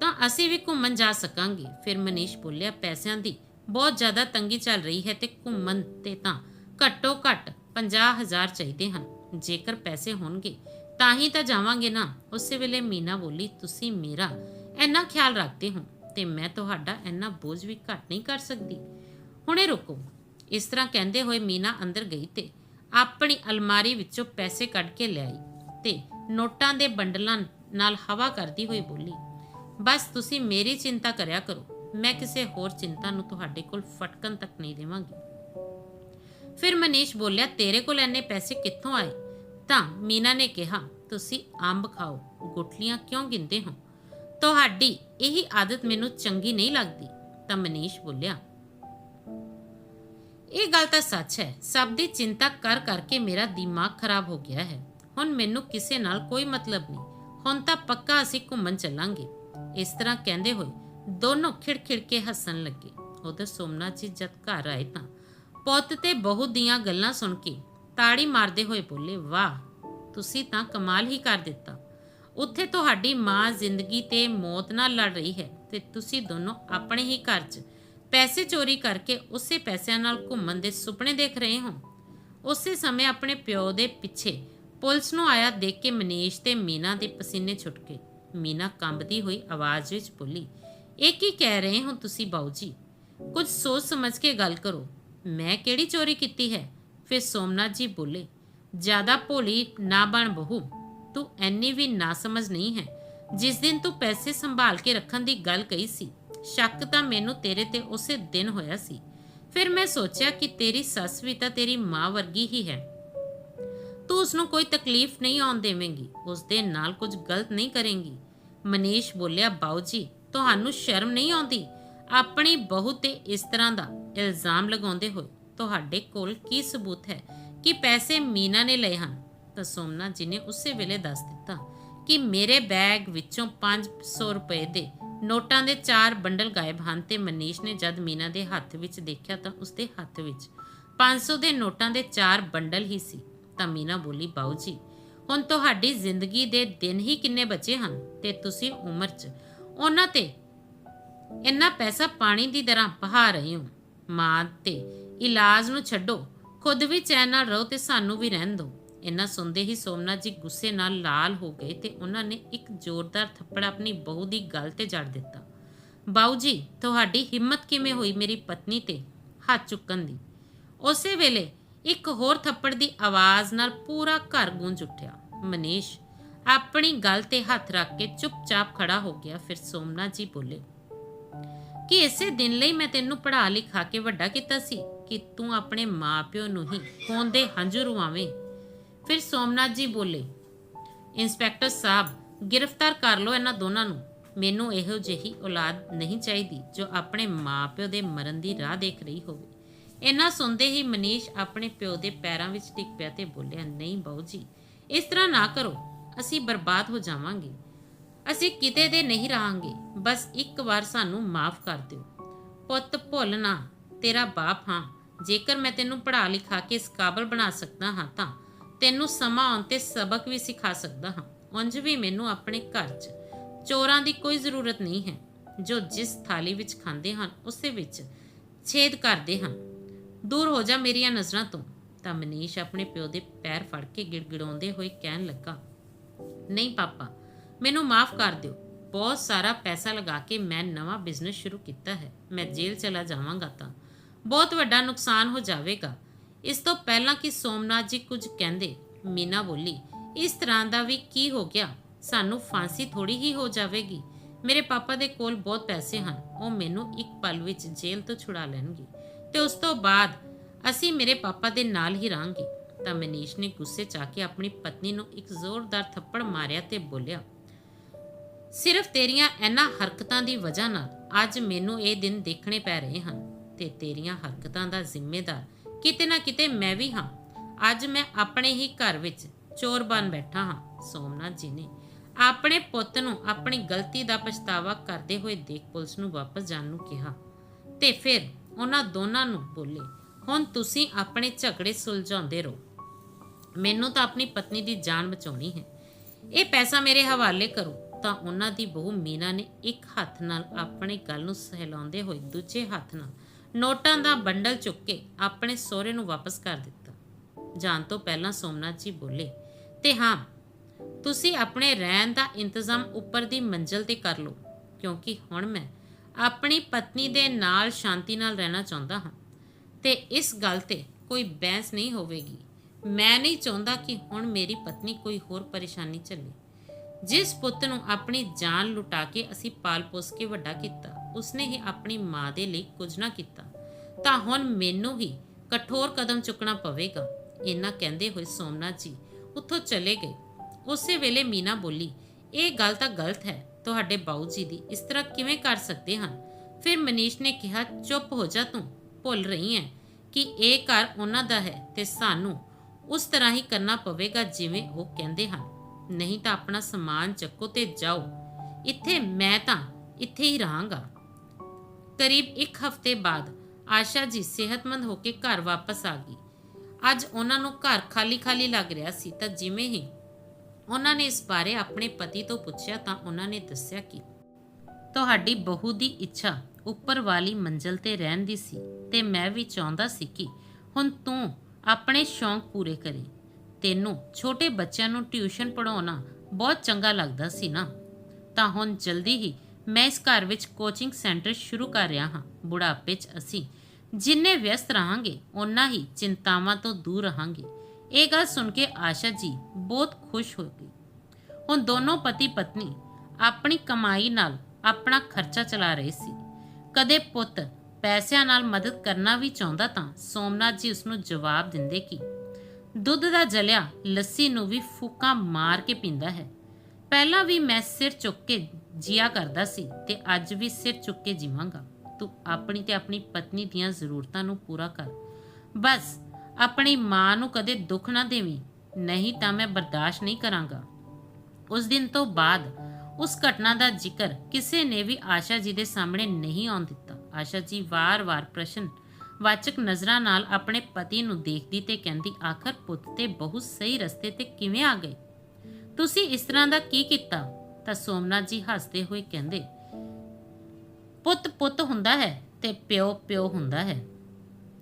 ਤਾਂ ਅਸੀਂ ਵੀ ਘੁੰਮਣ ਜਾ ਸਕਾਂਗੇ। ਫਿਰ ਮਨੀਸ਼ ਬੋਲਿਆ, ਪੈਸਿਆਂ ਦੀ ਬਹੁਤ ਜ਼ਿਆਦਾ ਤੰਗੀ ਚੱਲ ਰਹੀ ਹੈ ਤੇ ਘੁੰਮਣ ਤੇ ਤਾਂ ਘੱਟੋ ਘੱਟ 50000 ਚਾਹੀਦੇ ਹਨ। ਜੇਕਰ ਪੈਸੇ ਹੋਣਗੇ ਤਾਂ ਹੀ ਤਾਂ ਜਾਵਾਂਗੇ ਨਾ। ਉਸੇ ਵੇਲੇ ਮੀਨਾ ਬੋਲੀ, ਤੁਸੀਂ ਮੇਰਾ ਇੰਨਾ ਖਿਆਲ ਰੱਖਦੇ ਹੋ ਤੇ ਮੈਂ ਤੁਹਾਡਾ ਇੰਨਾ ਬੋਝ ਵੀ ਘੱਟ ਨਹੀਂ ਕਰ ਸਕਦੀ। ਹੁਣੇ ਰੁਕੋ। ਇਸ ਤਰ੍ਹਾਂ ਕਹਿੰਦੇ ਹੋਏ ਮੀਨਾ ਅੰਦਰ ਗਈ ਤੇ ਆਪਣੀ ਅਲਮਾਰੀ ਵਿੱਚੋਂ ਪੈਸੇ ਕੱਢ ਕੇ ਲਿਆਈ ਤੇ ਨੋਟਾਂ ਦੇ ਬੰਡਲਾਂ ਨਾਲ ਹਵਾ ਕਰਦੀ ਹੋਈ ਬੋਲੀ, ਬਸ ਤੁਸੀਂ ਮੇਰੀ ਚਿੰਤਾ ਕਰਿਆ ਕਰੋ, ਮੈਂ ਕਿਸੇ ਹੋਰ ਚਿੰਤਾ ਨੂੰ ਤੁਹਾਡੇ ਕੋਲ ਫਟਕਣ ਤੱਕ ਨਹੀਂ ਦੇਵਾਂਗੀ। ਫਿਰ ਮਨੀਸ਼ ਬੋਲਿਆ, ਤੇਰੇ ਕੋਲ ਐਨੇ ਪੈਸੇ ਕਿੱਥੋਂ ਆਏ? ਤਾਂ ਮੀਨਾ ਨੇ ਕਿਹਾ, ਤੁਸੀਂ ਅੰਬ ਖਾਓ, ਗੁਟਲੀਆਂ ਕਿਉਂ ਗਿੰਦੇ ਹੋ? ਤੁਹਾਡੀ ਇਹੀ ਆਦਤ ਮੈਨੂੰ ਚੰਗੀ ਨਹੀਂ ਲੱਗਦੀ, ਤਾਂ ਮਨੀਸ਼ ਬੋਲਿਆ। ਇਹ ਗੱਲ ਤਾਂ ਸੱਚ ਹੈ। ਸਭ ਦੀ ਚਿੰਤਾ ਕਰ ਕਰਕੇ ਮੇਰਾ ਦਿਮਾਗ ਖਰਾਬ ਹੋ ਗਿਆ ਹੈ। ਹੁਣ ਮੈਨੂੰ ਕਿਸੇ ਨਾਲ ਕੋਈ ਮਤਲਬ ਨਹੀਂ। ਹੁਣ ਤਾਂ ਪੱਕਾ ਅਸੀਂ ਘੁੰਮਣ ਚੱਲਾਂਗੇ। ਇਸ ਤਰ੍ਹਾਂ ਕਹਿੰਦੇ ਹੋਏ ਦੋਨੋਂ ਖਿੜਖਿੜ ਕੇ ਹੱਸਣ ਲੱਗੇ। ਉਧਰ ਸੋਮਨਾਥ ਜੀ ਜਦ ਘਰ ਆਏ ਤਾਂ ਪੁੱਤ ਤੇ ਬਹੂ ਦੀਆਂ ਗੱਲਾਂ ਸੁਣ ਕੇ ਤਾੜੀ ਮਾਰਦੇ ਹੋਏ ਬੋਲੇ, ਵਾਹ, ਤੁਸੀਂ ਤਾਂ ਕਮਾਲ ਹੀ ਕਰ ਦਿੱਤਾ। ਉੱਥੇ ਤੁਹਾਡੀ ਮਾਂ ਜ਼ਿੰਦਗੀ ਤੇ ਮੌਤ ਨਾਲ ਲੜ ਰਹੀ ਹੈ ਤੇ ਤੁਸੀਂ ਦੋਨੋਂ ਆਪਣੇ ਹੀ ਘਰ 'ਚ ਪੈਸੇ ਚੋਰੀ ਕਰਕੇ ਉਸੇ ਪੈਸਿਆਂ ਨਾਲ ਘੁੰਮਣ ਦੇ ਸੁਪਨੇ ਦੇਖ ਰਹੇ ਹੋ। ਉਸੇ ਸਮੇਂ ਆਪਣੇ ਪਿਓ ਦੇ ਪਿੱਛੇ ਪੁਲਿਸ ਨੂੰ ਆਇਆ ਦੇਖ ਕੇ ਮਨੀਸ਼ ਤੇ ਮੀਨਾ ਦੇ ਪਸੀਨੇ ਛੁੱਟ ਗਏ। ਮੀਨਾ ਕੰਬਦੀ ਹੋਈ ਆਵਾਜ਼ ਵਿੱਚ ਬੋਲੀ, ਇਹ ਕੀ ਕਹਿ ਰਹੇ ਹੋ ਤੁਸੀਂ ਬਾਊ ਜੀ ਕੁਝ ਸੋਚ ਸਮਝ ਕੇ ਗੱਲ ਕਰੋ। ਮੈਂ ਕਿਹੜੀ ਚੋਰੀ ਕੀਤੀ ਹੈ? ਫਿਰ ਸੋਮਨਾਥ ਜੀ ਬੋਲੇ, ਜ਼ਿਆਦਾ ਭੋਲੀ ਨਾ ਬਣ ਬਹੂ। ਤੂੰ ਐਨੀ ਵੀ ਨਾ ਸਮਝ ਨਹੀਂ ਹੈ। ਜਿਸ ਦਿਨ ਤੂੰ ਪੈਸੇ ਸੰਭਾਲ ਕੇ ਰੱਖਣ ਦੀ ਗੱਲ ਕਹੀ ਸੀ, ਸ਼ੱਕ ਤਾਂ ਮੈਨੂੰ ਤੇਰੇ ਤੇ ਉਸੇ ਦਿਨ ਹੋਇਆ ਸੀ। ਫਿਰ ਮੈਂ ਸੋਚਿਆ ਕਿ ਤੇਰੀ ਸੱਸ ਵੀ ਤਾਂ ਤੇਰੀ ਮਾਂ ਵਰਗੀ ਹੀ ਹੈ। ਤੂੰ ਉਸ ਨੂੰ ਕੋਈ ਤਕਲੀਫ ਨਹੀਂ ਆਉਣ ਦੇਵੇਂਗੀ ਉਸ ਦੇ ਨਾਲ ਕੁਝ ਗਲਤ ਨਹੀਂ ਕਰੇਂਗੀ। ਮਨੀਸ਼ ਬੋਲਿਆ, ਬਾਊ ਜੀ, ਤੁਹਾਨੂੰ ਸ਼ਰਮ ਨਹੀਂ ਆਉਂਦੀ? ਆਪਣੀ ਬਹੂ ਤੇ ਇਸ ਤਰ੍ਹਾਂ ਦਾ ਇਲਜ਼ਾਮ ਲਗਾਉਂਦੇ ਹੋਏ ਤੁਹਾਡੇ ਕੋਲ ਕੀ ਸਬੂਤ ਹੈ ਕਿ ਪੈਸੇ ਮੀਨਾ ਨੇ ਲਏ ਹਨ? ਤਾਂ ਸੋਮਨਾ ਜੀ ਨੇ ਉਸੇ ਵੇਲੇ ਦੱਸ ਦਿੱਤਾ ਕਿ ਮੇਰੇ ਬੈਗ ਵਿੱਚੋਂ 500 ਰੁਪਏ ਦੇ ਨੋਟਾਂ ਦੇ ਚਾਰ ਬੰਡਲ ਗਾਇਬ ਹਨ ਤੇ ਮਨੀਸ਼ ਨੇ ਜਦ ਮੀਨਾ ਦੇ ਹੱਥ ਵਿੱਚ ਦੇਖਿਆ ਤਾਂ ਉਸਦੇ ਹੱਥ ਵਿੱਚ 500 ਦੇ ਨੋਟਾਂ ਦੇ ਚਾਰ ਬੰਡਲ ਹੀ ਸੀ। ਤਾਂ ਮੀਨਾ ਬੋਲੀ, ਬਾਊ ਜੀ, ਹੁਣ ਤੁਹਾਡੀ ਜ਼ਿੰਦਗੀ ਦੇ ਦਿਨ ਹੀ ਕਿੰਨੇ ਬਚੇ ਹਨ ਤੇ ਤੁਸੀਂ ਉਮਰ 'ਚ ਉਹਨਾਂ ਤੇ ਇੰਨਾ ਪੈਸਾ ਪਾਣੀ ਦੀ ਤਰ੍ਹਾਂ ਬਹਾ ਰਹੇ ਹੋ? ਮਾਂ ਤੇ ਇਲਾਜ ਨੂੰ ਛੱਡੋ, ਖੁਦ ਵੀ ਚੈਨ ਨਾਲ ਰਹੋ ਤੇ ਸਾਨੂੰ ਵੀ ਰਹਿਣ ਦਿਓ। ਇੰਨਾ ਸੁਣਦੇ ਹੀ ਸੋਮਨਾਥ ਜੀ ਗੁੱਸੇ ਨਾਲ ਲਾਲ ਹੋ ਗਏ ਤੇ ਉਹਨਾਂ ਨੇ ਇੱਕ ਜ਼ੋਰਦਾਰ ਥੱਪੜ ਆਪਣੀ ਬਹੂ ਦੀ ਗਲ ਤੇ ਜੜ ਦਿੱਤਾ। ਬਾਊ ਜੀ, ਤੁਹਾਡੀ ਹਿੰਮਤ ਕਿਵੇਂ ਹੋਈ ਮੇਰੀ ਪਤਨੀ ਤੇ ਹੱਥ ਚੁੱਕਣ ਦੀ? ਉਸੇ ਵੇਲੇ ਇੱਕ ਹੋਰ ਥੱਪੜ ਦੀ ਆਵਾਜ਼ ਨਾਲ ਪੂਰਾ ਘਰ ਗੂੰਜ ਉੱਠਿਆ। ਮਨੀਸ਼ ਆਪਣੀ ਗੱਲ ਤੇ ਹੱਥ ਰੱਖ ਕੇ ਚੁੱਪਚਾਪ ਖੜਾ ਹੋ ਗਿਆ, ਫਿਰ ਸੋਮਨਾਥ ਜੀ ਬੋਲੇ, ਕਿ ਇਸੇ ਦਿਨ ਲਈ ਮੈਂ ਤੈਨੂੰ ਪੜ੍ਹਾ ਲਿਖਾ ਕੇ ਵੱਡਾ ਕੀਤਾ ਸੀ? ਕਿ ਤੂੰ ਆਪਣੇ ਮਾਪਿਓ ਨੂੰ ਹੀ ਖੂਨ ਦੇ ਹੰਝੂ ਰੁਆਵੇਂ? ਫਿਰ ਸੋਮਨਾਥ ਜੀ ਬੋਲੇ, ਇੰਸਪੈਕਟਰ ਸਾਹਿਬ, ਗ੍ਰਿਫਤਾਰ ਕਰ ਲਓ ਇਹਨਾਂ ਦੋਨਾਂ ਨੂੰ। ਮੈਨੂੰ ਇਹੋ ਜਿਹੀ ਔਲਾਦ ਨਹੀਂ ਚਾਹੀਦੀ ਜੋ ਆਪਣੇ ਮਾਪਿਓ ਦੇ ਮਰਨ ਦੀ ਰਾਹ ਦੇਖ ਰਹੀ ਹੋਵੇ। ਇਹਨਾਂ ਸੁਣਦੇ ਹੀ ਮਨੀਸ਼ ਆਪਣੇ ਪਿਓ ਦੇ ਪੈਰਾਂ ਵਿੱਚ ਟਿਕ ਪਿਆ ਤੇ ਬੋਲਿਆ, ਨਹੀਂ ਬਾਊ ਜੀ, ਇਸ ਤਰ੍ਹਾਂ ਨਾ ਕਰੋ। ਅਸੀਂ ਬਰਬਾਦ ਹੋ ਜਾਵਾਂਗੇ। ਅਸੀਂ ਕਿਤੇ ਦੇ ਨਹੀਂ ਰਹਾਂਗੇ। ਬਸ ਇੱਕ ਵਾਰ ਸਾਨੂੰ ਮਾਫ ਕਰ ਦਿਓ। ਪੁੱਤ, ਭੁੱਲ ਨਾ। ਤੇਰਾ ਬਾਪ ਹਾਂ। ਜੇਕਰ ਮੈਂ ਤੈਨੂੰ ਪੜ੍ਹਾ ਲਿਖਾ ਕੇ ਇਸ ਕਾਬਲ ਬਣਾ ਸਕਦਾ ਹਾਂ ਤਾਂ ਤੈਨੂੰ ਸਮਾਂ ਆਉਣ ਤੇ ਸਬਕ ਵੀ ਸਿਖਾ ਸਕਦਾ ਹਾਂ। ਉਂਝ ਵੀ ਮੈਨੂੰ ਆਪਣੇ ਘਰ 'ਚ ਚੋਰਾਂ ਦੀ ਕੋਈ ਜ਼ਰੂਰਤ ਨਹੀਂ ਹੈ। ਜੋ ਜਿਸ ਥਾਲੀ ਵਿੱਚ ਖਾਂਦੇ ਹਨ, ਉਸੇ ਵਿੱਚ ਛੇਦ ਕਰਦੇ ਹਨ। ਦੂਰ ਹੋ ਜਾ ਮੇਰੀਆਂ ਨਜ਼ਰਾਂ ਤੋਂ। ਤਾਂ ਮਨੀਸ਼ ਆਪਣੇ ਪਿਓ ਦੇ ਪੈਰ ਫੜ ਕੇ ਗਿੜਗਿੜਾਉਂਦੇ ਹੋਏ ਕਹਿਣ ਲੱਗਾ, ਨਹੀਂ ਪਾਪਾ, ਮੈਨੂੰ ਮਾਫ ਕਰ ਦਿਓ। ਬਹੁਤ ਸਾਰਾ ਪੈਸਾ ਲਗਾ ਕੇ ਮੈਂ ਨਵਾਂ ਬਿਜ਼ਨਸ ਸ਼ੁਰੂ ਕੀਤਾ ਹੈ। ਮੈਂ ਜੇਲ੍ਹ ਚਲਾ ਜਾਵਾਂਗਾ ਤਾਂ। ਬਹੁਤ ਵੱਡਾ ਨੁਕਸਾਨ ਹੋ ਜਾਵੇਗਾ। ਇਸ ਤੋਂ ਪਹਿਲਾਂ ਕਿ ਸੋਮਨਾਥ ਜੀ ਕੁਝ ਕਹਿੰਦੇ, ਮੀਨਾ ਬੋਲੀ, ਇਸ ਤਰ੍ਹਾਂ ਦਾ ਵੀ ਕੀ ਹੋ ਗਿਆ? ਸਾਨੂੰ ਫਾਂਸੀ ਥੋੜੀ ਹੀ ਹੋ ਜਾਵੇਗੀ। ਮੇਰੇ ਪਾਪਾ ਦੇ ਕੋਲ ਬਹੁਤ ਪੈਸੇ ਹਨ, ਉਹ ਮੈਨੂੰ ਇੱਕ ਪਲ ਵਿੱਚ ਜੇਲ੍ਹ ਤੋਂ ਛੁਡਾ ਲੈਣਗੇ। ਤੇ ਉਸ ਤੋਂ ਬਾਅਦ ਅਸੀਂ ਮੇਰੇ ਪਾਪਾ ਦੇ ਨਾਲ ਹੀ ਰਹਾਂਗੇ। ਤਾਂ ਮਨੀਸ਼ ਨੇ ਗੁੱਸੇ 'ਚ ਆ ਕੇ ਆਪਣੀ ਪਤਨੀ ਨੂੰ ਇੱਕ ਜ਼ੋਰਦਾਰ ਥੱਪੜ ਮਾਰਿਆ ਤੇ ਬੋਲਿਆ, ਸਿਰਫ ਤੇਰੀਆਂ ਇਹਨਾਂ ਹਰਕਤਾਂ ਦੀ ਵਜ੍ਹਾ ਨਾਲ ਅੱਜ ਮੈਨੂੰ ਇਹ ਦਿਨ ਦੇਖਣੇ ਪੈ ਰਹੇ ਹਨ ਤੇ ਤੇਰੀਆਂ ਹਰਕਤਾਂ ਦਾ ਜ਼ਿੰਮੇਦਾਰ ਕਿਤੇ ਨਾ ਕਿਤੇ ਮੈਂ ਵੀ ਹਾਂ। ਅੱਜ ਮੈਂ ਆਪਣੇ ਹੀ ਘਰ ਵਿੱਚ ਚੋਰ ਬਣ ਬੈਠਾ ਹਾਂ, ਸੋਮਨਾਥ ਜੀ ਨੇ। ਆਪਣੇ ਪੁੱਤ ਨੂੰ ਆਪਣੀ ਗਲਤੀ ਦਾ ਪਛਤਾਵਾ ਕਰਦੇ ਹੋਏ ਦੇਖ ਪੁਲਿਸ ਨੂੰ ਵਾਪਸ ਜਾਣ ਨੂੰ ਕਿਹਾ। ਤੇ ਫਿਰ ਉਹਨਾਂ ਦੋਨਾਂ ਨੂੰ ਬੋਲੇ, ਹੁਣ ਤੁਸੀਂ ਆਪਣੇ ਝਗੜੇ ਸੁਲਝਾਉਂਦੇ ਰਹੋ। ਮੈਨੂੰ ਤਾਂ ਆਪਣੀ ਪਤਨੀ ਦੀ ਜਾਨ ਬਚਾਉਣੀ ਹੈ। ਇਹ ਪੈਸਾ ਮੇਰੇ ਹਵਾਲੇ ਕਰੋ। ਤਾਂ ਉਹਨਾਂ ਦੀ ਬਹੂ ਮੀਨਾ ਨੇ ਇੱਕ ਹੱਥ ਨਾਲ ਆਪਣੇ ਗੱਲ ਨੂੰ ਸਹਿਲਾਉਂਦੇ ਹੋਏ ਦੂਜੇ ਹੱਥ ਨਾਲ ਨੋਟਾਂ ਦਾ ਬੰਡਲ ਚੁੱਕ ਕੇ ਆਪਣੇ ਸਹੁਰੇ ਨੂੰ ਵਾਪਸ ਕਰ ਦਿੱਤਾ। ਜਾਣ ਤੋਂ ਪਹਿਲਾਂ ਸੋਮਨਾਥ ਜੀ ਬੋਲੇ, ਤੇ ਹਾਂ, ਤੁਸੀਂ ਆਪਣੇ ਰਹਿਣ ਦਾ ਇੰਤਜ਼ਾਮ ਉੱਪਰ ਦੀ ਮੰਜ਼ਲ ਤੇ ਕਰ ਲਓ, ਕਿਉਂਕਿ ਹੁਣ ਮੈਂ ਆਪਣੀ ਪਤਨੀ ਦੇ ਨਾਲ ਸ਼ਾਂਤੀ ਨਾਲ ਰਹਿਣਾ ਚਾਹੁੰਦਾ ਹਾਂ। ਤੇ ਇਸ ਗੱਲ ਤੇ ਕੋਈ ਬਹਿਸ ਨਹੀਂ ਹੋਵੇਗੀ। ਮੈਂ ਨਹੀਂ ਚਾਹੁੰਦਾ ਕਿ ਹੁਣ ਮੇਰੀ ਪਤਨੀ ਕੋਈ ਹੋਰ ਪਰੇਸ਼ਾਨੀ ਝੱਲੇ। ਜਿਸ ਪੁੱਤ ਨੂੰ ਆਪਣੀ ਜਾਨ ਲੁਟਾ ਕੇ ਅਸੀਂ ਪਾਲ ਪੋਸ ਕੇ ਵੱਡਾ ਕੀਤਾ ਉਸਨੇ ਹੀ ਆਪਣੀ ਮਾਂ ਦੇ ਲਈ ਕੁਝ ਨਾ ਕੀਤਾ। ਤਾਂ ਹੁਣ ਮੈਨੂੰ ਹੀ ਕਠੋਰ ਕਦਮ ਚੁੱਕਣਾ ਪਵੇਗਾ, ਇੰਨਾ ਕਹਿੰਦੇ ਹੋਏ ਸੋਮਨਾਥ ਜੀ ਉੱਥੋਂ ਚਲੇ ਗਏ। ਉਸੇ ਵੇਲੇ ਮੀਨਾ ਬੋਲੀ, ਇਹ ਗੱਲ ਤਾਂ ਗਲਤ ਹੈ, ਤੁਹਾਡੇ ਬਾਊ ਜੀ ਦੀ। ਇਸ ਤਰ੍ਹਾਂ ਕਿਵੇਂ ਕਰ ਸਕਦੇ ਹਨ? ਫਿਰ ਮਨੀਸ਼ ਨੇ ਕਿਹਾ, ਚੁੱਪ ਹੋ ਜਾ ਤੂੰ, ਭੁੱਲ ਰਹੀ ਹੈ ਕਿ ਇਹ ਘਰ ਉਹਨਾਂ ਦਾ ਹੈ ਤੇ ਸਾਨੂੰ ਉਸ ਤਰ੍ਹਾਂ ਹੀ ਕਰਨਾ ਪਵੇਗਾ ਜਿਵੇਂ ਉਹ ਕਹਿੰਦੇ ਹਨ। ਨਹੀਂ ਤਾਂ ਆਪਣਾ ਸਮਾਨ ਚੱਕੋ ਤੇ ਜਾਓ। ਇੱਥੇ ਮੈਂ ਤਾਂ ਇੱਥੇ ਹੀ ਰਹਾਂਗਾ। ਕਰੀਬ ਇੱਕ ਹਫ਼ਤੇ ਬਾਅਦ ਆਸ਼ਾ ਜੀ ਸਿਹਤਮੰਦ ਹੋ ਕੇ ਘਰ ਵਾਪਸ ਆ ਗਈ। ਅੱਜ ਉਹਨਾਂ ਨੂੰ ਘਰ ਖਾਲੀ-ਖਾਲੀ ਲੱਗ ਰਿਹਾ ਸੀ ਤਾਂ ਜਿਵੇਂ ਹੀ ਉਹਨਾਂ ਨੇ ਇਸ ਬਾਰੇ ਆਪਣੇ ਪਤੀ ਤੋਂ ਪੁੱਛਿਆ ਤਾਂ ਉਹਨਾਂ ਨੇ ਦੱਸਿਆ ਕਿ ਤੁਹਾਡੀ ਬਹੂ ਦੀ ਇੱਛਾ ਉੱਪਰ ਵਾਲੀ ਮੰਜ਼ਲ ਤੇ ਰਹਿਣ ਦੀ ਸੀ ਤੇ ਮੈਂ ਵੀ ਚਾਹੁੰਦਾ ਸੀ ਕਿ ਹੁਣ ਤੂੰ ਆਪਣੇ ਸ਼ੌਂਕ ਪੂਰੇ ਕਰੇ। ਤੈਨੂੰ ਛੋਟੇ ਬੱਚਿਆਂ ਨੂੰ ਟਿਊਸ਼ਨ ਪੜਾਉਣਾ ਬਹੁਤ ਚੰਗਾ ਲੱਗਦਾ ਸੀ ਨਾ? ਤਾਂ ਹੁਣ ਜਲਦੀ ਹੀ ਮੈਂ ਇਸ ਘਰ ਵਿੱਚ ਕੋਚਿੰਗ ਸੈਂਟਰ ਸ਼ੁਰੂ ਕਰ ਰਿਹਾ ਹਾਂ। ਬੁਢਾਪੇ 'ਚ ਅਸੀਂ ਜਿੰਨੇ ਵਿਅਸਤ ਰਹਾਂਗੇ, ਓਨਾ ਹੀ ਚਿੰਤਾਵਾਂ ਤੋਂ ਦੂਰ ਰਹਾਂਗੇ। ਇਹ ਗੱਲ ਸੁਣ ਕੇ ਆਸ਼ਾ ਜੀ ਬਹੁਤ ਖੁਸ਼ ਹੋ ਗਈ। ਹੁਣ ਦੋਨੋਂ ਪਤੀ ਪਤਨੀ ਆਪਣੀ ਕਮਾਈ ਨਾਲ ਆਪਣਾ ਖਰਚਾ ਚਲਾ ਰਹੇ ਸੀ। ਕਦੇ ਪੁੱਤ ਪੈਸਿਆਂ ਨਾਲ ਮਦਦ ਕਰਨਾ ਵੀ ਚਾਹੁੰਦਾ ਤਾਂ ਸੋਮਨਾਥ ਜੀ ਉਸ ਨੂੰ ਜਵਾਬ ਦਿੰਦੇ ਕਿ ਦੁੱਧ ਦਾ ਜਲਿਆ ਲੱਸੀ ਨੂੰ ਵੀ ਫੂਕਾਂ ਮਾਰ ਕੇ ਪੀਂਦਾ ਹੈ। ਪਹਿਲਾਂ ਵੀ ਮੈਂ ਸਿਰ ਚੁੱਕ ਕੇ ਜੀਆ ਕਰਦਾ ਸੀ ਤੇ ਅੱਜ ਵੀ ਸਿਰ ਚੁੱਕ ਕੇ ਜੀਵਾਂਗਾ। ਤੂੰ ਆਪਣੀ ਤੇ ਆਪਣੀ ਪਤਨੀ ਦੀਆਂ ਜ਼ਰੂਰਤਾਂ ਨੂੰ ਪੂਰਾ ਕਰ। ਬਸ, ਆਪਣੀ ਮਾਂ ਨੂੰ ਕਦੇ ਦੁੱਖ ਨਾ ਦੇਵੀਂ, ਨਹੀਂ ਤਾਂ ਮੈਂ ਬਰਦਾਸ਼ਤ ਨਹੀਂ ਕਰਾਂਗਾ। ਉਸ ਦਿਨ ਤੋਂ ਬਾਅਦ ਉਸ ਘਟਨਾ ਦਾ ਜ਼ਿਕਰ ਕਿਸੇ ਨੇ ਵੀ ਆਸ਼ਾ ਜੀ ਦੇ ਸਾਹਮਣੇ ਨਹੀਂ ਆਉਣ ਦਿੱਤਾ। ਆਸ਼ਾ ਜੀ ਵਾਰ-ਵਾਰ ਪ੍ਰਸ਼ਨ ਵਾਚਕ ਨਜ਼ਰਾਂ ਨਾਲ ਆਪਣੇ ਪਤੀ ਨੂੰ ਦੇਖਦੀ ਤੇ ਕਹਿੰਦੀ, ਆਖਰ ਪੁੱਤ ਤੇ ਬਹੁਤ ਸਹੀ ਰਸਤੇ ਤੇ ਕਿਵੇਂ ਆ ਗਏ? ਤੁਸੀਂ ਇਸ ਤਰ੍ਹਾਂ ਦਾ ਕੀ ਕੀਤਾ? ਤਾਂ ਸੋਮਨਾਥ ਜੀ ਹੱਸਦੇ ਹੋਏ ਕਹਿੰਦੇ ਪੁੱਤ ਪੁੱਤ ਹੁੰਦਾ ਹੈ ਤੇ ਪਿਓ ਪਿਓ ਹੁੰਦਾ ਹੈ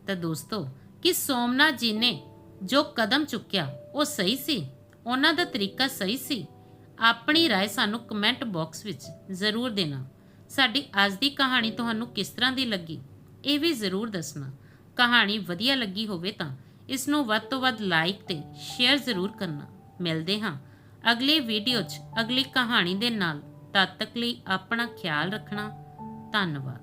ਤਾਂ ਦੋਸਤੋ ਕਿ ਸੋਮਨਾਥ ਜੀ ਨੇ ਜੋ ਕਦਮ ਚੁੱਕਿਆ ਉਹ ਸਹੀ ਸੀ ਉਹਨਾਂ ਦਾ ਤਰੀਕਾ ਸਹੀ ਸੀ ਆਪਣੀ رائے ਸਾਨੂੰ ਕਮੈਂਟ ਬਾਕਸ ਵਿੱਚ ਜ਼ਰੂਰ ਦੇਣਾ ਸਾਡੀ ਅੱਜ ਦੀ ਕਹਾਣੀ ਤੁਹਾਨੂੰ ਕਿਸ ਤਰ੍ਹਾਂ ਦੀ ਲੱਗੀ ਇਹ ਵੀ ਜ਼ਰੂਰ ਦੱਸਣਾ ਕਹਾਣੀ ਵਧੀਆ ਲੱਗੀ ਹੋਵੇ ਤਾਂ ਇਸ ਨੂੰ ਵੱਧ ਤੋਂ ਵੱਧ ਲਾਈਕ ਤੇ ਸ਼ੇਅਰ ਜ਼ਰੂਰ ਕਰਨਾ ਮਿਲਦੇ ਹਾਂ ਅਗਲੀ ਵੀਡੀਓ 'ਚ ਅਗਲੀ ਕਹਾਣੀ ਦੇ ਨਾਲ ਤਦ ਤੱਕ ਲਈ ਆਪਣਾ ਖਿਆਲ ਰੱਖਣਾ। ਧੰਨਵਾਦ।